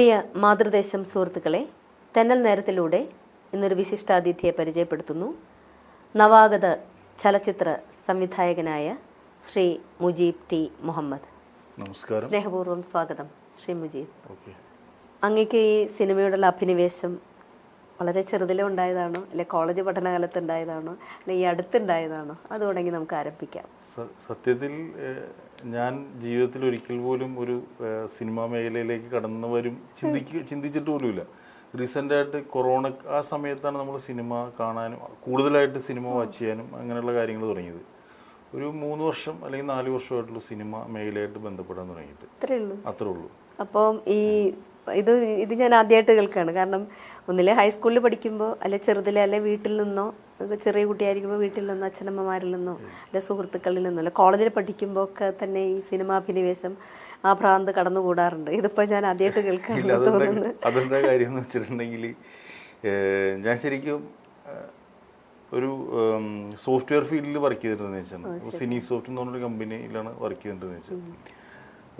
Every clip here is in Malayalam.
പ്രിയ മാതൃദേശം സുഹൃത്തുക്കളെ തെന്നൽ നേരത്തിലൂടെ ഇന്നൊരു വിശിഷ്ടാതിഥിയെ പരിചയപ്പെടുത്തുന്നു. നവാഗത ചലച്ചിത്ര സംവിധായകനായ ശ്രീ മുജീബ് ടി മുഹമ്മദ്. നമസ്കാരം. സ്നേഹപൂർവം സ്വാഗതം ശ്രീ മുജീബ്. അങ്ങക്ക് ഈ സിനിമയോടുള്ള അഭിനിവേശം വളരെ ചെറുതിലെ ഉണ്ടായതാണോ? അല്ലെ കോളേജ് പഠനകാലത്ത് ഉണ്ടായതാണോ അല്ലെ ഈ അടുത്തുണ്ടായതാണോ? അത് തുടങ്ങി നമുക്ക് ആരംഭിക്കാം. സത്യത്തിൽ ഞാൻ ജീവിതത്തിൽ ഒരിക്കൽ പോലും ഒരു സിനിമാ മേഖലയിലേക്ക് കടന്നു വരും ചിന്തിക്ക ചിന്തിച്ചിട്ട് പോലുമില്ല. റീസെന്റ് ആയിട്ട് കൊറോണ ആ സമയത്താണ് നമ്മൾ സിനിമ കാണാനും കൂടുതലായിട്ട് സിനിമ വാച്ച് ചെയ്യാനും അങ്ങനെയുള്ള കാര്യങ്ങൾ തുടങ്ങിയത്. ഒരു മൂന്ന് വർഷം അല്ലെങ്കിൽ നാല് വർഷമായിട്ടുള്ള സിനിമ മേഖലയായിട്ട് ബന്ധപ്പെടാൻ തുടങ്ങിയിട്ട്. അത്രേ ഉള്ളൂ അത്രേ ഉള്ളൂ അപ്പം ഈ ഇത് ഇത് ഞാൻ ആദ്യമായിട്ട് കേൾക്കുകയാണ്. കാരണം ഒന്നിലെ ഹൈസ്കൂളിൽ പഠിക്കുമ്പോൾ അല്ലെ ചെറുതിലെ അല്ലെ വീട്ടിൽ നിന്നോ ചെറിയ കുട്ടിയായിരിക്കുമ്പോൾ വീട്ടിൽ നിന്നോ അച്ഛനമ്മമാരിൽ നിന്നോ അല്ലെ സുഹൃത്തുക്കളിൽ നിന്നോ അല്ലെ കോളേജിൽ പഠിക്കുമ്പോൾ ഒക്കെ തന്നെ ഈ സിനിമാഭിനിവേശം ആ ഭ്രാന്ത് കടന്നുകൂടാറുണ്ട്. ഇതിപ്പോൾ ഞാൻ ആദ്യമായിട്ട് കേൾക്കുകയാണ് തോന്നുന്നത്. അതെന്താ കാര്യം എന്ന് വെച്ചിട്ടുണ്ടെങ്കിൽ ഞാൻ ശരിക്കും ഒരു സോഫ്റ്റ്വെയർ ഫീൽഡിൽ വർക്ക് ചെയ്തിട്ടുണ്ടെന്ന് വെച്ചാൽ സിനി സോഫ്റ്റ് എന്ന് പറഞ്ഞൊരു കമ്പനിയിലാണ് വർക്ക് ചെയ്തിട്ടുണ്ടെന്ന് വെച്ചാൽ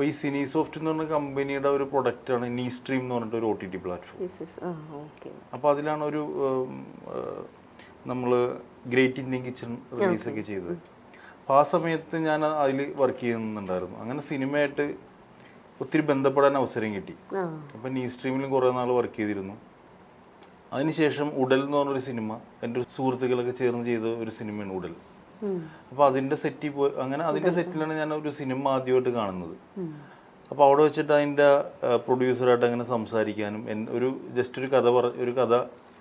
അപ്പോൾ ഈ സിനി സോഫ്റ്റ് എന്ന് പറഞ്ഞ കമ്പനിയുടെ ഒരു ആണ് നീ സ്ട്രീം എന്ന് പറഞ്ഞിട്ട് ഒരു ഒ ടി ടി പ്ലാറ്റ്ഫോം അപ്പോൾ അതിലാണ് ഒരു നമ്മൾ ഗ്രേറ്റ് ഇന്ത്യൻ കിച്ചൺ റിലീസൊക്കെ ചെയ്തത്. അപ്പോൾ ആ സമയത്ത് ഞാൻ അതിൽ വർക്ക് ചെയ്യുന്നുണ്ടായിരുന്നു. അങ്ങനെ സിനിമയായിട്ട് ഒത്തിരി ബന്ധപ്പെടാൻ അവസരം കിട്ടി. അപ്പോൾ അപ്പം നീ സ്ട്രീമിലും കുറേ നാൾ വർക്ക് ചെയ്തിരുന്നു. അതിനുശേഷം ഉടൽ എന്ന് പറഞ്ഞൊരു സിനിമ എന്റെ സുഹൃത്തുക്കളൊക്കെ ചേർന്ന് ചെയ്ത ഒരു സിനിമയാണ് ഉടൽ. അപ്പോൾ അതിന്റെ സെറ്റിൽ പോയി അങ്ങനെ അതിന്റെ സെറ്റിലാണ് ഞാൻ ഒരു സിനിമ ആദ്യമായിട്ട് കാണുന്നത്. അപ്പോൾ അവിടെ വെച്ചിട്ട് അതിന്റെ പ്രൊഡ്യൂസറായിട്ട് അങ്ങനെ സംസാരിക്കാനും ഒരു ജസ്റ്റ് ഒരു കഥ പറ ഒരു കഥ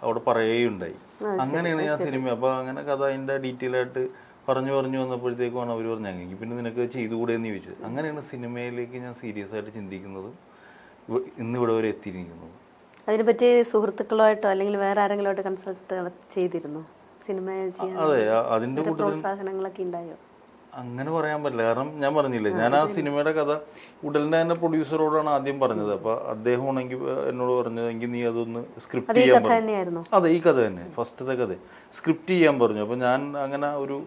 അവിടെ പറയുകയുണ്ടായി. അങ്ങനെയാണ് ഞാൻ സിനിമ അപ്പോൾ അങ്ങനെ കഥ അതിന്റെ ഡീറ്റെയിൽ ആയിട്ട് പറഞ്ഞു പറഞ്ഞു വന്നപ്പോഴത്തേക്കുമാണ് അവർ പറഞ്ഞു അങ്ങനെ പിന്നെ നിനക്ക് ചെയ്തുകൂടെ എന്ന് ചോദിച്ചത്. അങ്ങനെയാണ് സിനിമയിലേക്ക് ഞാൻ സീരിയസ് ആയിട്ട് ചിന്തിക്കുന്നത്. ഇന്നിവിടെ ഇന്ന് ഇവിടെ വരെ എത്തിയിരിക്കുന്നത് അതിനെപ്പറ്റി സുഹൃത്തുക്കളുമായിട്ടോ അല്ലെങ്കിൽ വേറെ ആരെങ്കിലുമായിട്ട് കൺസൾട്ട് ചെയ്തിരുന്നോ? സിനിമ അതെ പ്രോത്സാഹനങ്ങളൊക്കെ ഉണ്ടായോ? അങ്ങനെ പറയാൻ പറ്റില്ല. കാരണം ഞാൻ പറഞ്ഞില്ലേ ഞാൻ ആ സിനിമയുടെ കഥ ഉടലിന്റെ തന്നെ പ്രൊഡ്യൂസറോടാണ് ആദ്യം പറഞ്ഞത്. അപ്പൊ അദ്ദേഹം ആണെങ്കിൽ എന്നോട് പറഞ്ഞത് എങ്കിൽ നീ അതൊന്ന് സ്ക്രിപ്റ്റ് ചെയ്യാൻ കഥ പറഞ്ഞു. അതെ ഈ കഥ തന്നെ ഫസ്റ്റത്തെ കഥ. സ്ക്രിപ്റ്റ് ചെയ്യാൻ പറഞ്ഞു. അപ്പൊ ഞാൻ അങ്ങനെ ഒരു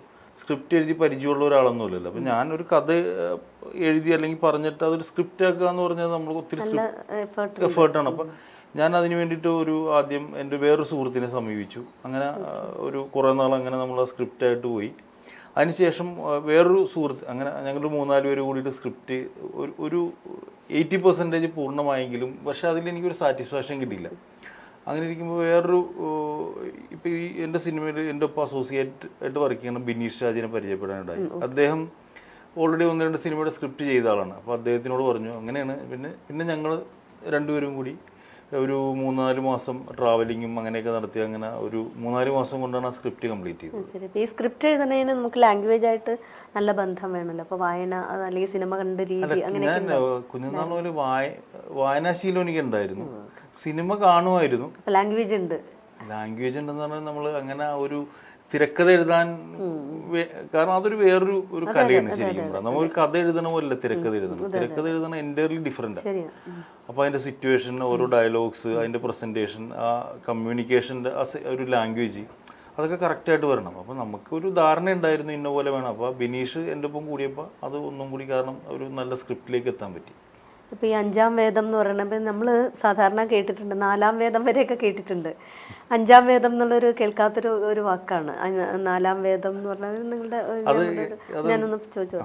സ്ക്രിപ്റ്റ് എഴുതി പരിചയമുള്ള ഒരാളൊന്നുമില്ലല്ലോ അപ്പൊ ഞാൻ ഒരു കഥ എഴുതി അല്ലെങ്കിൽ പറഞ്ഞിട്ട് അതൊരു സ്ക്രിപ്റ്റ് ആക്കുക എന്ന് പറഞ്ഞാൽ നമ്മൾ ഒത്തിരി എഫേർട്ടാണ് അപ്പം ഞാൻ അതിന് വേണ്ടിയിട്ട് ഒരു ആദ്യം എന്റെ വേറൊരു സുഹൃത്തിനെ സമീപിച്ചു. അങ്ങനെ ഒരു കുറേ നാൾ അങ്ങനെ നമ്മൾ ആ സ്ക്രിപ്റ്റായിട്ട് പോയി. അതിനുശേഷം വേറൊരു സുഹൃത്ത് അങ്ങനെ ഞങ്ങൾ മൂന്നാൽ പേര് കൂടിയിട്ട് സ്ക്രിപ്റ്റ് ഒരു ഒരു എയ്റ്റി പെർസെന്റേജ് പൂർണമായെങ്കിലും പക്ഷെ അതിൽ എനിക്കൊരു സാറ്റിസ്ഫാക്ഷൻ കിട്ടിയില്ല. അങ്ങനെ ഇരിക്കുമ്പോൾ വേറൊരു ഇപ്പോൾ ഈ എന്റെ സിനിമയിൽ എന്റെ ഒപ്പം അസോസിയേറ്റ് ആയിട്ട് വർക്ക് ചെയ്യുന്ന ബിനീഷ് രാജിനെ പരിചയപ്പെടാനുണ്ടായി. അദ്ദേഹം ഓൾറെഡി ഒന്ന് രണ്ട് സിനിമയുടെ സ്ക്രിപ്റ്റ് ചെയ്ത ആളാണ്. അപ്പോൾ അദ്ദേഹത്തിനോട് പറഞ്ഞു അങ്ങനെയാണ്. പിന്നെ പിന്നെ ഞങ്ങൾ രണ്ടുപേരും കൂടി ഒരു മൂന്നാൽ മാസം ട്രാവലിങ്ങും അങ്ങനെയൊക്കെ നടത്തി അങ്ങനെ ഒരു മൂന്നാൽ മാസം കൊണ്ടാണ് ആ സ്ക്രിപ്റ്റ് കംപ്ലീറ്റ് ചെയ്തത്. ഈ സ്ക്രിപ്റ്റ് എഴുതുന്നതിന് നമുക്ക് ലാംഗ്വേജ് ആയിട്ട് നല്ല ബന്ധം വേണമല്ലോ. അപ്പൊ വായന അല്ലെങ്കിൽ സിനിമ കണ്ട രീതി അങ്ങനെ ഞാൻ കുഞ്ഞുനാൾ മുതൽ വായ വായനാശീലം എനിക്ക് ഉണ്ടായിരുന്നു സിനിമ കാണുമായിരുന്നു. ലാംഗ്വേജ് ഉണ്ട്. ലാംഗ്വേജ് ഉണ്ടെന്ന് പറഞ്ഞാൽ നമ്മൾ അങ്ങനെ ഒരു തിരക്കഥ എഴുതാൻ കാരണം അതൊരു വേറൊരു ഒരു കലയാണ് ശരിക്കും നമ്മൾ ഒരു കഥ എഴുതണ. പോലെ തിരക്കഥ എഴുതണം തിരക്കഥ എഴുതണ എന്റയർലി ഡിഫറെന്റ്. അപ്പോൾ അതിന്റെ സിറ്റുവേഷൻ ഓരോ ഡയലോഗ്സ് അതിന്റെ പ്രസന്റേഷൻ ആ കമ്മ്യൂണിക്കേഷന്റെ ആ ഒരു ലാംഗ്വേജ് അതൊക്കെ കറക്റ്റായിട്ട് വരണം. അപ്പോൾ നമുക്കൊരു ധാരണ ഉണ്ടായിരുന്നു ഇന്ന പോലെ വേണം. അപ്പോൾ ബിനീഷ് എന്റെ ഒപ്പം കൂടിയപ്പോൾ അത് ഒന്നും കൂടി കാരണം ഒരു നല്ല സ്ക്രിപ്റ്റിലേക്ക് എത്താൻ പറ്റി. ഇപ്പൊ ഈ അഞ്ചാം വേദം എന്ന് പറയുന്നത് നമ്മൾ സാധാരണ കേട്ടിട്ടുണ്ട് നാലാം വേദം വരെയൊക്കെ കേട്ടിട്ടുണ്ട്. അഞ്ചാം വേദം എന്നുള്ളൊരു കേൾക്കാത്തൊരു ഒരു വാക്കാണ്. നാലാം വേദം എന്ന് പറഞ്ഞാൽ നിങ്ങളുടെ ഞാനൊന്ന് ചോദിച്ചു?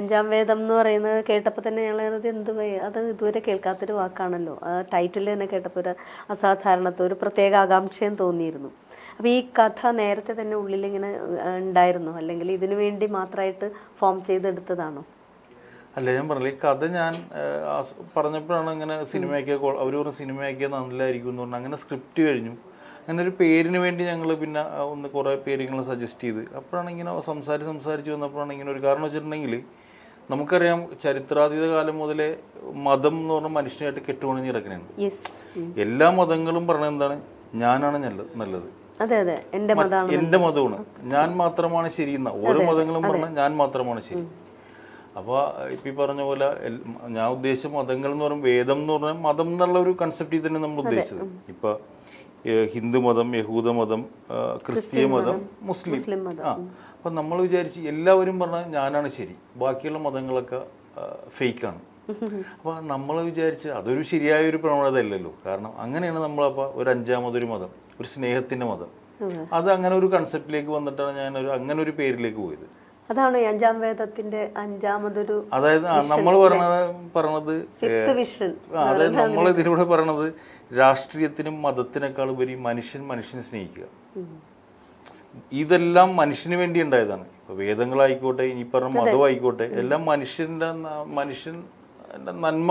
അഞ്ചാം വേദം എന്ന് പറയുന്നത് കേട്ടപ്പോൾ തന്നെ ഞങ്ങൾ അത് എന്ത് അത് ഇതുവരെ കേൾക്കാത്തൊരു വാക്കാണല്ലോ. ആ ടൈറ്റിൽ തന്നെ കേട്ടപ്പോൾ ഒരു അസാധാരണത്വം ഒരു പ്രത്യേക ആകാംക്ഷയും തോന്നിയിരുന്നു. അപ്പോൾ ഈ കഥ നേരത്തെ തന്നെ ഉള്ളിലിങ്ങനെ ഉണ്ടായിരുന്നു. അല്ലെങ്കിൽ ഇതിനു വേണ്ടി മാത്രമായിട്ട് ഫോം ചെയ്തെടുത്തതാണോ? അല്ല ഞാൻ പറഞ്ഞില്ല ഈ കഥ ഞാൻ പറഞ്ഞപ്പോഴാണ് ഇങ്ങനെ സിനിമയൊക്കെ അവർ പറഞ്ഞ സിനിമയൊക്കെ നല്ലതായിരിക്കും എന്ന് പറഞ്ഞു അങ്ങനെ സ്ക്രിപ്റ്റ് കഴിഞ്ഞു. അങ്ങനെ ഒരു പേരിന് വേണ്ടി ഞങ്ങൾ പിന്നെ ഒന്ന് കുറേ പേരുകൾ സജസ്റ്റ് ചെയ്ത്. അപ്പോഴാണ് ഇങ്ങനെ സംസാരിച്ച് സംസാരിച്ച് വന്നപ്പോഴാണ് ഇങ്ങനെ ഒരു കാരണം വെച്ചിട്ടുണ്ടെങ്കിൽ നമുക്കറിയാം ചരിത്രാതീത കാലം മുതലേ മതം എന്ന് പറഞ്ഞ മനുഷ്യനായിട്ട് കെട്ടുപണിഞ്ഞ് കിടക്കണതാണ് യെസ് എല്ലാ മതങ്ങളും പറഞ്ഞത് എന്താണ്? ഞാനാണ് നല്ല നല്ലത്. മതമാണ് എന്റെ മതമാണ്. ഞാൻ മാത്രമാണ് ശരി എന്ന. ഓരോ മതങ്ങളും പറഞ്ഞാൽ ഞാൻ മാത്രമാണ് ശരി. അപ്പോൾ ഇപ്പം ഈ പറഞ്ഞ പോലെ ഞാൻ ഉദ്ദേശിച്ച മതങ്ങൾ എന്ന് പറയുമ്പോൾ വേദം എന്ന് പറഞ്ഞാൽ മതം എന്നുള്ള ഒരു കൺസെപ്റ്റിൽ തന്നെ നമ്മൾ ഉദ്ദേശിച്ചത്. ഇപ്പോൾ ഹിന്ദു മതം യഹൂദ മതം ക്രിസ്ത്യ മതം മുസ്ലിം. ആ അപ്പം നമ്മൾ വിചാരിച്ച് എല്ലാവരും പറഞ്ഞാൽ ഞാനാണ് ശരി. ബാക്കിയുള്ള മതങ്ങളൊക്കെ ഫേക്കാണ് അപ്പോൾ നമ്മൾ വിചാരിച്ച് അതൊരു ശരിയായ ഒരു പ്രവണത അല്ലല്ലോ. കാരണം അങ്ങനെയാണ് നമ്മളപ്പോൾ ഒരു അഞ്ചാമതൊരു മതം ഒരു സ്നേഹത്തിന്റെ മതം. അത്. അങ്ങനെ ഒരു കൺസെപ്റ്റിലേക്ക് വന്നിട്ടാണ് ഞാൻ ഒരു അങ്ങനെ ഒരു പേരിലേക്ക് പോയത്. അതാണ് അഞ്ചാം വേദത്തിന്റെ അഞ്ചാമതൊരു അതായത് നമ്മൾ പറഞ്ഞത് പറഞ്ഞത് വിഷൻ അതായത് നമ്മൾ ഇതിലൂടെ പറയണത് രാഷ്ട്രീയത്തിനും മതത്തിനേക്കാൾ ഉപരി മനുഷ്യൻ മനുഷ്യനെ സ്നേഹിക്കുക. ഇതെല്ലാം മനുഷ്യന് വേണ്ടി ഉണ്ടായതാണ്. ഇപ്പൊ വേദങ്ങളായിക്കോട്ടെ ഇനി പറഞ്ഞ മതമായിക്കോട്ടെ എല്ലാം മനുഷ്യന്റെ മനുഷ്യൻ നന്മ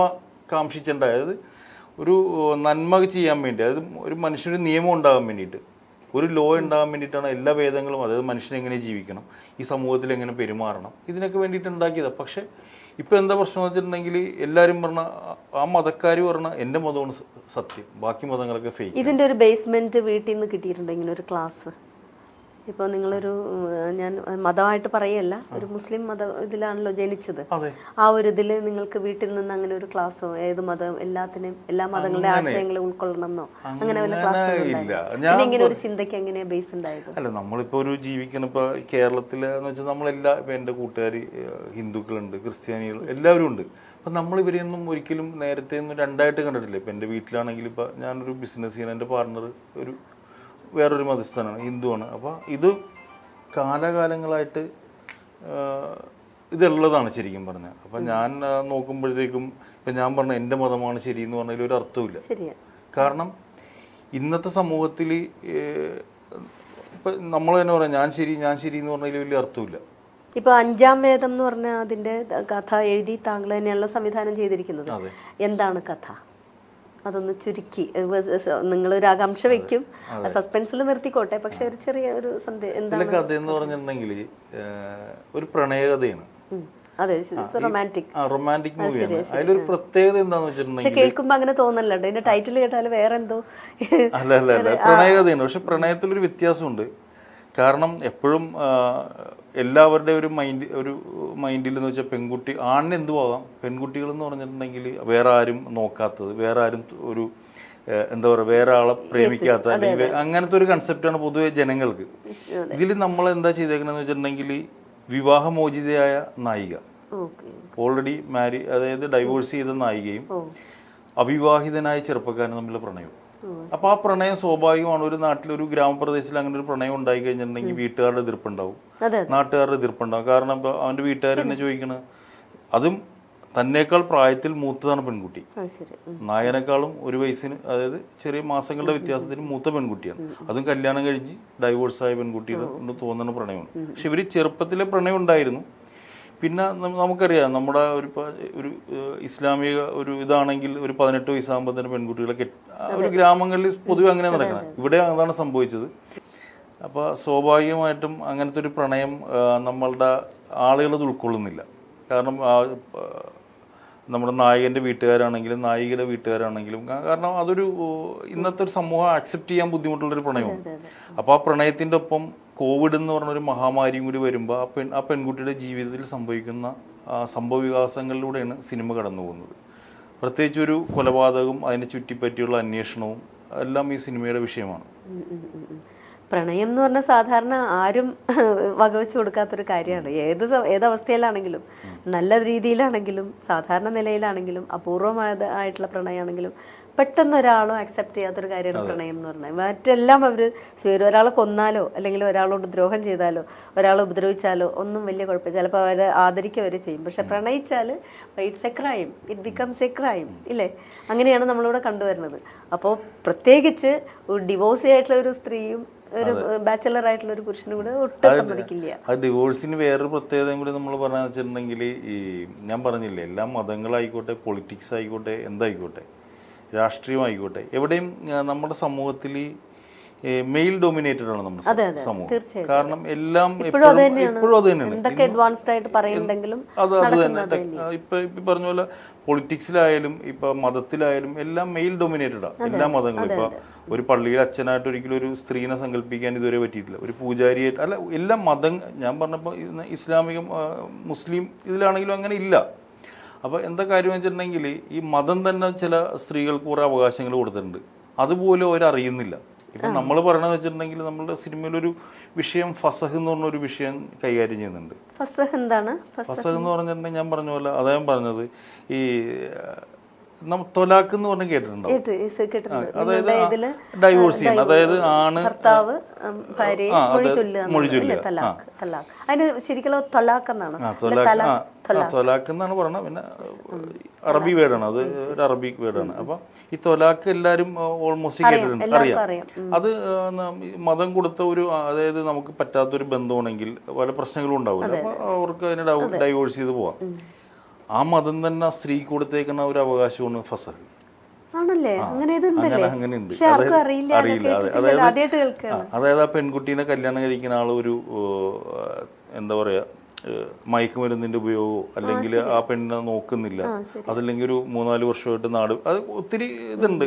കാംക്ഷിച്ചുണ്ടായത് ഒരു നന്മ ചെയ്യാൻ വേണ്ടി അതായത് ഒരു മനുഷ്യന് നിയമം ഉണ്ടാകാൻ വേണ്ടിയിട്ട്. ഒരു ലോ ഉണ്ടാകാൻ വേണ്ടിയിട്ടാണ് എല്ലാ വേദങ്ങളും അതായത് മനുഷ്യൻ എങ്ങനെ ജീവിക്കണം ഈ സമൂഹത്തിൽ എങ്ങനെ പെരുമാറണം ഇതിനൊക്കെ വേണ്ടിയിട്ട് ഉണ്ടാക്കിയതാണ് പക്ഷേ ഇപ്പം എന്താ പ്രശ്നം വെച്ചിട്ടുണ്ടെങ്കിൽ എല്ലാവരും പറഞ്ഞ ആ മതക്കാർ പറഞ്ഞ എന്റെ മതമാണ് സത്യം. ബാക്കി മതങ്ങളൊക്കെ ഫേക്ക് ഇതിന്റെ ഒരു ബേസ്മെന്റ് വീട്ടിൽ നിന്ന് കിട്ടിയിട്ടുണ്ടോ ഇങ്ങനെ ഒരു ക്ലാസ് ഇപ്പോൾ നിങ്ങളൊരു ഞാൻ മതമായിട്ട് പറയല്ല ഒരു മുസ്ലിം മത ഇതിലാണല്ലോ ജനിച്ചത്. ആ ഒരു ഇതിൽ നിങ്ങൾക്ക് വീട്ടിൽ നിന്ന് അങ്ങനെ ഒരു ക്ലാസ്സോ ഏത് മതം എല്ലാത്തിനും എല്ലാ മതങ്ങളുടെ ആശയങ്ങളെ ഉൾക്കൊള്ളണമെന്നോ? അങ്ങനെ വല്ല ക്ലാസ് ഇങ്ങനെ ഒരു ചിന്തയ്ക്ക് എങ്ങനെയാ ബേസ് ഉണ്ടായത്? അല്ല നമ്മളിപ്പോ ഒരു ജീവിക്കണ ഇപ്പൊ കേരളത്തിലാന്ന് വെച്ചാൽ നമ്മളെല്ലാ ഇപ്പൊ എന്റെ കൂട്ടുകാർ ഹിന്ദുക്കളുണ്ട് ക്രിസ്ത്യാനികൾ എല്ലാവരും ഉണ്ട്. അപ്പൊ നമ്മൾ ഇവരെയൊന്നും ഒരിക്കലും നേരത്തെ ഒന്നും രണ്ടായിട്ട് കണ്ടിട്ടില്ല. ഇപ്പൊ എന്റെ വീട്ടിലാണെങ്കിൽ ഇപ്പൊ ഞാനൊരു ബിസിനസ് ചെയ്യണ എന്റെ പാർട്ണർ ഒരു വേറൊരു മതസ്ഥനാണ് ഹിന്ദുവാണ്. അപ്പോൾ ഇത് കാലകാലങ്ങളായിട്ട് ഇതുള്ളതാണ് ശരിക്കും പറഞ്ഞാൽ അപ്പം ഞാൻ നോക്കുമ്പോഴത്തേക്കും ഇപ്പം ഞാൻ പറഞ്ഞ എന്റെ മതമാണ് ശരി എന്ന് പറഞ്ഞതിൽ ഒരു അർത്ഥമില്ല കാരണം ഇന്നത്തെ സമൂഹത്തിൽ ഇപ്പം നമ്മൾ തന്നെ പറയാം ഞാൻ ശരി ഞാൻ ശരി എന്ന് പറഞ്ഞതിൽ വലിയ അർത്ഥമില്ല ഇപ്പൊ അഞ്ചാം വേദം എന്ന് പറഞ്ഞ അതിന്റെ കഥ എഴുതി താങ്കൾ തന്നെയാണല്ലോ സംവിധാനം ചെയ്തിരിക്കുന്നത്. എന്താണ് കഥ? അതൊന്ന് ചുരുക്കി. ഒരു ആകാംക്ഷ വെക്കും. സസ്പെൻസിൽ നിർത്തിക്കോട്ടെ. പക്ഷെ ഒരു ചെറിയ ഒരു സന്ദേശം കഥ എന്ന് പറഞ്ഞിട്ടുണ്ടെങ്കിൽ ഒരു പ്രണയകഥയാണ്. അതെ റൊമാന്റിക് മൂവിയാണ് അതിലൊരു പ്രത്യേകത എന്താന്ന് വെച്ചിട്ടുണ്ടെങ്കിൽ കേൾക്കുമ്പോ അങ്ങനെ തോന്നല്ലോ ഇതിന്റെ ടൈറ്റിൽ കേട്ടാൽ വേറെ എന്തോ അല്ല അല്ല അല്ല പ്രണയകഥയാണ്. പക്ഷെ പ്രണയത്തിലൊരു വ്യത്യാസമുണ്ട്. കാരണം എപ്പോഴും എല്ലാവരുടെ ഒരു മൈൻഡ് ഒരു മൈൻഡിൽ എന്ന് വെച്ചാൽ പെൺകുട്ടി ആണിന് എന്തു ആകാം പെൺകുട്ടികൾ എന്ന് പറഞ്ഞിട്ടുണ്ടെങ്കിൽ വേറെ ആരും നോക്കാത്തത് വേറെ ആരും ഒരു എന്താ പറയുക വേറെ ആളെ പ്രേമിക്കാത്ത അല്ലെങ്കിൽ അങ്ങനത്തെ ഒരു കൺസെപ്റ്റാണ് പൊതുവെ ജനങ്ങൾക്ക്. ഇതിൽ നമ്മൾ എന്താ ചെയ്തേക്കണെന്ന് വെച്ചിട്ടുണ്ടെങ്കിൽ വിവാഹമോചിതയായ നായിക. ഓൾറെഡി മാരി അതായത് ഡൈവോഴ്സ് ചെയ്ത നായികയും അവിവാഹിതനായ ചെറുപ്പക്കാരനും തമ്മിലുള്ള പ്രണയവും. അപ്പൊ ആ പ്രണയം സ്വാഭാവികമാണ്. ഒരു നാട്ടിൽ ഒരു ഗ്രാമപ്രദേശത്തിൽ അങ്ങനെ ഒരു പ്രണയം ഉണ്ടായി കഴിഞ്ഞിട്ടുണ്ടെങ്കിൽ വീട്ടുകാരുടെ എതിർപ്പുണ്ടാവും. നാട്ടുകാരുടെ എതിർപ്പുണ്ടാവും. കാരണം ഇപ്പൊ അവന്റെ വീട്ടുകാർ തന്നെ ചോദിക്കണ? അതും തന്നേക്കാൾ പ്രായത്തിൽ മൂത്തതാണ് പെൺകുട്ടി. നായനേക്കാളും ഒരു വയസ്സിന് അതായത് ചെറിയ മാസങ്ങളുടെ വ്യത്യാസത്തിന് മൂത്ത പെൺകുട്ടിയാണ്. അതും കല്യാണം കഴിച്ച് ഡൈവോഴ്സ് ആയ പെൺകുട്ടിയുടെ എന്ന് തോന്നുന്ന പ്രണയമാണ്. പക്ഷെ ഇവർ ചെറുപ്പത്തിലെ പ്രണയം ഉണ്ടായിരുന്നു. പിന്നെ നമുക്കറിയാം നമ്മുടെ ഒരു ഒരു ഇസ്ലാമിക ഒരു ഇതാണെങ്കിൽ ഒരു പതിനെട്ട് വയസ്സാകുമ്പോൾ തന്നെ പെൺകുട്ടികളെ കെട്ട് ഒരു ഗ്രാമങ്ങളിൽ പൊതുവെ അങ്ങനെ നടക്കണം. ഇവിടെ അതാണ് സംഭവിച്ചത്. അപ്പോൾ സ്വാഭാവികമായിട്ടും അങ്ങനത്തെ ഒരു പ്രണയം നമ്മളുടെ ആളുകൾ അത് ഉൾക്കൊള്ളുന്നില്ല. കാരണം നമ്മുടെ നായകന്റെ വീട്ടുകാരാണെങ്കിലും നായികയുടെ വീട്ടുകാരാണെങ്കിലും കാരണം അതൊരു ഇന്നത്തെ ഒരു സമൂഹം അക്സെപ്റ്റ് ചെയ്യാൻ ബുദ്ധിമുട്ടുള്ളൊരു പ്രണയമാണ്. അപ്പോൾ ആ പ്രണയത്തിന്റെ ഒപ്പം കോവിഡ് എന്ന് പറഞ്ഞൊരു മഹാമാരിയും കൂടി വരുമ്പോൾ ആ പെൺ ആ പെൺകുട്ടിയുടെ ജീവിതത്തിൽ സംഭവിക്കുന്ന സംഭവവികാസങ്ങളിലൂടെയാണ് സംഭവ വികാസങ്ങളിലൂടെയാണ് സിനിമ കടന്നു പോകുന്നത് പ്രത്യേകിച്ച് ഒരു കൊലപാതകവും അതിനെ ചുറ്റിപ്പറ്റിയുള്ള അന്വേഷണവും എല്ലാം ഈ സിനിമയുടെ വിഷയമാണ്. പ്രണയം എന്ന് പറഞ്ഞാൽ സാധാരണ ആരും വകവെച്ച് കൊടുക്കാത്തൊരു കാര്യമാണ്. ഏത് ഏതവസ്ഥയിലാണെങ്കിലും ഏത് അവസ്ഥയിലാണെങ്കിലും നല്ല രീതിയിലാണെങ്കിലും സാധാരണ നിലയിലാണെങ്കിലും അപൂർവമായ ആയിട്ടുള്ള പ്രണയമാണെങ്കിലും പെട്ടെന്ന് ഒരാളും അക്സെപ്റ്റ് ചെയ്യാത്തൊരു കാര്യമാണ് പ്രണയം എന്ന് പറഞ്ഞാൽ. മറ്റെല്ലാം അവർ സ്വീകരും ഒരാളെ കൊന്നാലോ അല്ലെങ്കിൽ ഒരാളോട് ദ്രോഹം ചെയ്താലോ ഒരാളെ ഉപദ്രവിച്ചാലോ ഒന്നും വലിയ കുഴപ്പമില്ല ചിലപ്പോൾ അവരെ ആദരിക്കുക വരെ ചെയ്യും. പക്ഷെ പ്രണയിച്ചാൽ it's a crime it becomes a crime ഇല്ലേ? അങ്ങനെയാണ് നമ്മളിവിടെ കണ്ടുവരുന്നത്. അപ്പോൾ പ്രത്യേകിച്ച് ഡിവോഴ്സ് ആയിട്ടുള്ള ഒരു സ്ത്രീയും ഒരു ബാച്ചലർ ആയിട്ടുള്ള ഒരു പുരുഷനും കൂടെ ഒട്ടും സമ്മതിക്കില്ല. ആ ഡിവോഴ്സിന് വേറൊരു പ്രത്യേകതയും കൂടി നമ്മൾ പറഞ്ഞു വെച്ചിട്ടുണ്ടെങ്കിൽ ഈ ഞാൻ പറഞ്ഞില്ലേ എല്ലാ മതങ്ങളായിക്കോട്ടെ പൊളിറ്റിക്സ് ആയിക്കോട്ടെ എന്തായിക്കോട്ടെ രാഷ്ട്രീയമായിക്കോട്ടെ. എവിടെയും നമ്മുടെ സമൂഹത്തിൽ മെയിൽ ഡൊമിനേറ്റഡ് ആണ് നമ്മുടെ സമൂഹം. കാരണം എല്ലാം ഇപ്പോഴും എപ്പോഴും അത് തന്നെയാണ്. അഡ്വാൻസ്ഡ് ആയിട്ട് പറയുന്നുണ്ടെങ്കിലും അത് അത് തന്നെ. ഇപ്പൊ ഇപ്പൊ പറഞ്ഞ പോലെ പൊളിറ്റിക്സിലായാലും ഇപ്പൊ മതത്തിലായാലും എല്ലാം മെയിൽ ഡൊമിനേറ്റഡാ എല്ലാ മതങ്ങളും. ഇപ്പൊ ഒരു പള്ളിയിൽ അച്ഛനായിട്ട് ഒരിക്കലും ഒരു സ്ത്രീനെ സങ്കല്പിക്കാൻ ഇതുവരെ പറ്റിയിട്ടില്ല. ഒരു പൂജാരിയായിട്ട് അല്ല എല്ലാ മതം ഞാൻ പറഞ്ഞപ്പോൾ ഇസ്ലാമിക ഇസ്ലാമികം മുസ്ലിം ഇതിലാണെങ്കിലും അങ്ങനെ ഇല്ല. അപ്പൊ എന്താ കാര്യം വെച്ചിട്ടുണ്ടെങ്കിൽ ഈ മതം തന്നെ ചില സ്ത്രീകൾക്ക് കുറേ അവകാശങ്ങൾ കൊടുത്തിട്ടുണ്ട്. അതുപോലും അവരറിയുന്നില്ല ഇപ്പം നമ്മൾ പറയണത് വെച്ചിട്ടുണ്ടെങ്കിൽ നമ്മുടെ സിനിമയിലൊരു വിഷയം ഫസഹ് എന്ന് പറഞ്ഞ ഒരു വിഷയം കൈകാര്യം ചെയ്യുന്നുണ്ട്. ഫസഹ് എന്താണ്? ഫസഹ് എന്ന് പറഞ്ഞിട്ടുണ്ടെങ്കിൽ ഞാൻ പറഞ്ഞ പോലെ അദ്ദേഹം പറഞ്ഞത്. ഈ തൊലാക്ക് എന്ന് പറഞ്ഞ കേട്ടിട്ടുണ്ടോ. അതായത് ഡൈവോഴ്സ് ചെയ്യണം അതായത് ആണ് ഭർത്താവ് മൊഴി ചൊല്ലുക അതിന് ശരിക്കുള്ള തൊലാക്ക് എന്നാണ്. തൊലാക്ക് എന്നാണ് പറയുന്നത് പിന്നെ അറബി വേർഡാണ്. അത് ഒരു അറബിക് വേർഡാണ്. അപ്പൊ ഈ തൊലാക്ക് എല്ലാരും ഓൾമോസ്റ്റ് കേട്ടിട്ടുണ്ട്. അറിയാം. അത് മതം കൊടുത്ത ഒരു അതായത് നമുക്ക് പറ്റാത്തൊരു ബന്ധമാണെങ്കിൽ പല പ്രശ്നങ്ങളും ഉണ്ടാവില്ല അപ്പൊ അവർക്ക് അതിനെ ഡൈവോഴ്സ് ചെയ്ത് പോവാം. ആ മതം തന്നെ ആ സ്ത്രീ കൊടുത്തേക്കുന്ന ഒരു അവകാശമാണ് ഫസൽ. ആണല്ലേ? അങ്ങനെ അങ്ങനെയുണ്ട് അറിയില്ല അതായത് ആ പെൺകുട്ടീനെ കല്യാണം കഴിക്കുന്ന ആൾ ഒരു എന്താ പറയാ മയക്കുമരുന്നിന്റെ ഉപയോഗമോ അല്ലെങ്കിൽ ആ പെണ്ണിനെ നോക്കുന്നില്ല. അതല്ലെങ്കിൽ ഒരു മൂന്നാൽ വർഷമായിട്ട് നാട്. അത് ഒത്തിരി ഇതുണ്ട്.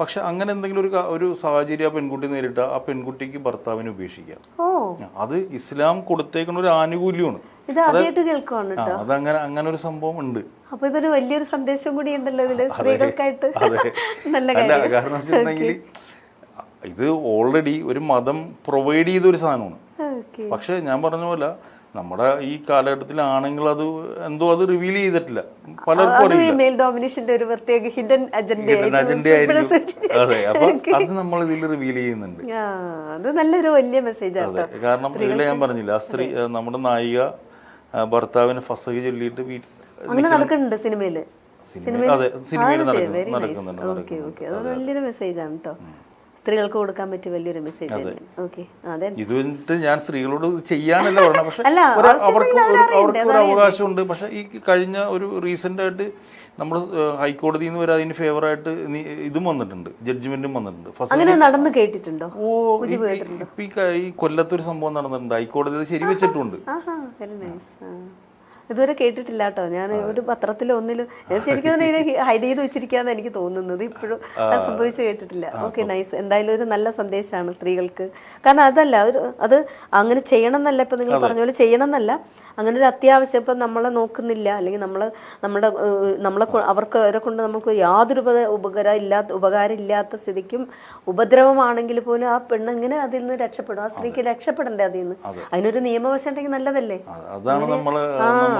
പക്ഷെ അങ്ങനെ എന്തെങ്കിലും ഒരു ഒരു സാഹചര്യം ആ പെൺകുട്ടി നേരിട്ട ആ പെൺകുട്ടിക്ക് ഭർത്താവിനെ ഉപേക്ഷിക്കാം. അത് ഇസ്ലാം കൊടുത്തേക്കുന്ന ഒരു ആനുകൂല്യമാണ്. ഇത് ആദ്യമായിട്ട് കേൾക്കുവാണ് ആ അതങ്ങനെ അങ്ങനെ ഒരു സംഭവം ഉണ്ട് അപ്പൊ ഇതൊരു വലിയൊരു സന്ദേശം കൂടി ഉണ്ടല്ലോ ഇതിൽ സ്ത്രീകൾക്കായിട്ട്. നല്ല കാര്യം. കാരണം വെച്ചിട്ടുണ്ടെങ്കിൽ ഇത് ഓൾറെഡി ഒരു മതം പ്രൊവൈഡ് ചെയ്ത ഒരു സാധനമാണ് പക്ഷെ ഞാൻ പറഞ്ഞ പോലെ നമ്മുടെ ഈ കാലഘട്ടത്തിൽ ആണെങ്കിൽ അത് എന്തോ അത് റിവീൽ ചെയ്തിട്ടില്ല. പലർക്കും അത് അതെ അപ്പൊ അത് നമ്മൾ ഇതിൽ റിവീൽ ചെയ്യുന്നുണ്ട്. അത് നല്ലൊരു വലിയ മെസ്സേജ് അതെ കാരണം ഇതിൽ ഞാൻ പറഞ്ഞില്ല ആ സ്ത്രീ നമ്മുടെ നായിക ഭർത്താവിന് ഫസഹ് ചൊല്ലിയിട്ട് അങ്ങനെ നടക്കുന്നുണ്ട് സിനിമയിൽ. സിനിമ അതെ സിനിമയിൽ നടക്കുന്നുണ്ട് നടക്കുന്നുണ്ട്. മെസ്സേജ് ആണ് കേട്ടോ സ്ത്രീകൾക്ക് കൊടുക്കാൻ പറ്റിയ വലിയൊരു മെസ്സേജ് തന്നെയാണ്. ഇത് വെച്ചിട്ട് ഞാൻ സ്ത്രീകളോട് ചെയ്യാനല്ല പറഞ്ഞത്. പക്ഷെ അവർക്ക് അവർക്ക് ഒരു അവകാശമുണ്ട്. പക്ഷെ ഈ കഴിഞ്ഞ ഒരു റീസെന്റ് ആയിട്ട് നമ്മൾ ഹൈക്കോടതിയിൽ നിന്ന് വരെ അതിന് ഫേവറായിട്ട് ഇതും വന്നിട്ടുണ്ട്. ജഡ്ജ്മെന്റും വന്നിട്ടുണ്ട്. അങ്ങനെ നടന്നു കേട്ടിട്ടുണ്ടോ? ഓ ഇപ്പൊ ഈ- കൊല്ലത്തൊരു സംഭവം നടന്നിട്ടുണ്ട്. ഹൈക്കോടതി ശരി വെച്ചിട്ടുണ്ട് ഇതുവരെ കേട്ടിട്ടില്ല കേട്ടോ ഞാൻ ഒരു പത്രത്തിലോ ഒന്നിലും ഞാൻ ശരിക്കും ഹൈഡ് ചെയ്ത് വെച്ചിരിക്കാന്ന് എനിക്ക് തോന്നുന്നത്. ഇപ്പോഴും അത് സംഭവിച്ചു കേട്ടിട്ടില്ല. ഓക്കെ നൈസ് എന്തായാലും ഒരു നല്ല സന്ദേശമാണ് സ്ത്രീകൾക്ക്. കാരണം അതല്ല ഒരു അത് അങ്ങനെ ചെയ്യണം എന്നല്ല ഇപ്പൊ നിങ്ങൾ പറഞ്ഞ പോലെ ചെയ്യണം എന്നല്ല അങ്ങനെ ഒരു അത്യാവശ്യം ഇപ്പം നമ്മളെ നോക്കുന്നില്ല. അല്ലെങ്കിൽ നമ്മൾ നമ്മുടെ നമ്മളെ അവർക്ക് അവരെ കൊണ്ട് നമുക്ക് യാതൊരു ഉപ ഉപകാരം ഇല്ലാത്ത ഉപകാരം ഇല്ലാത്ത സ്ഥിതിക്കും ഉപദ്രവമാണെങ്കിൽ പോലും ആ പെണ്ണ് എങ്ങനെ അതിൽ നിന്ന് രക്ഷപ്പെടും? ആ സ്ത്രീക്ക് രക്ഷപ്പെടണ്ടേ അതിൽ നിന്ന്? അതിനൊരു നിയമവശം ഉണ്ടെങ്കിൽ നല്ലതല്ലേ? അതാണ് നമ്മൾ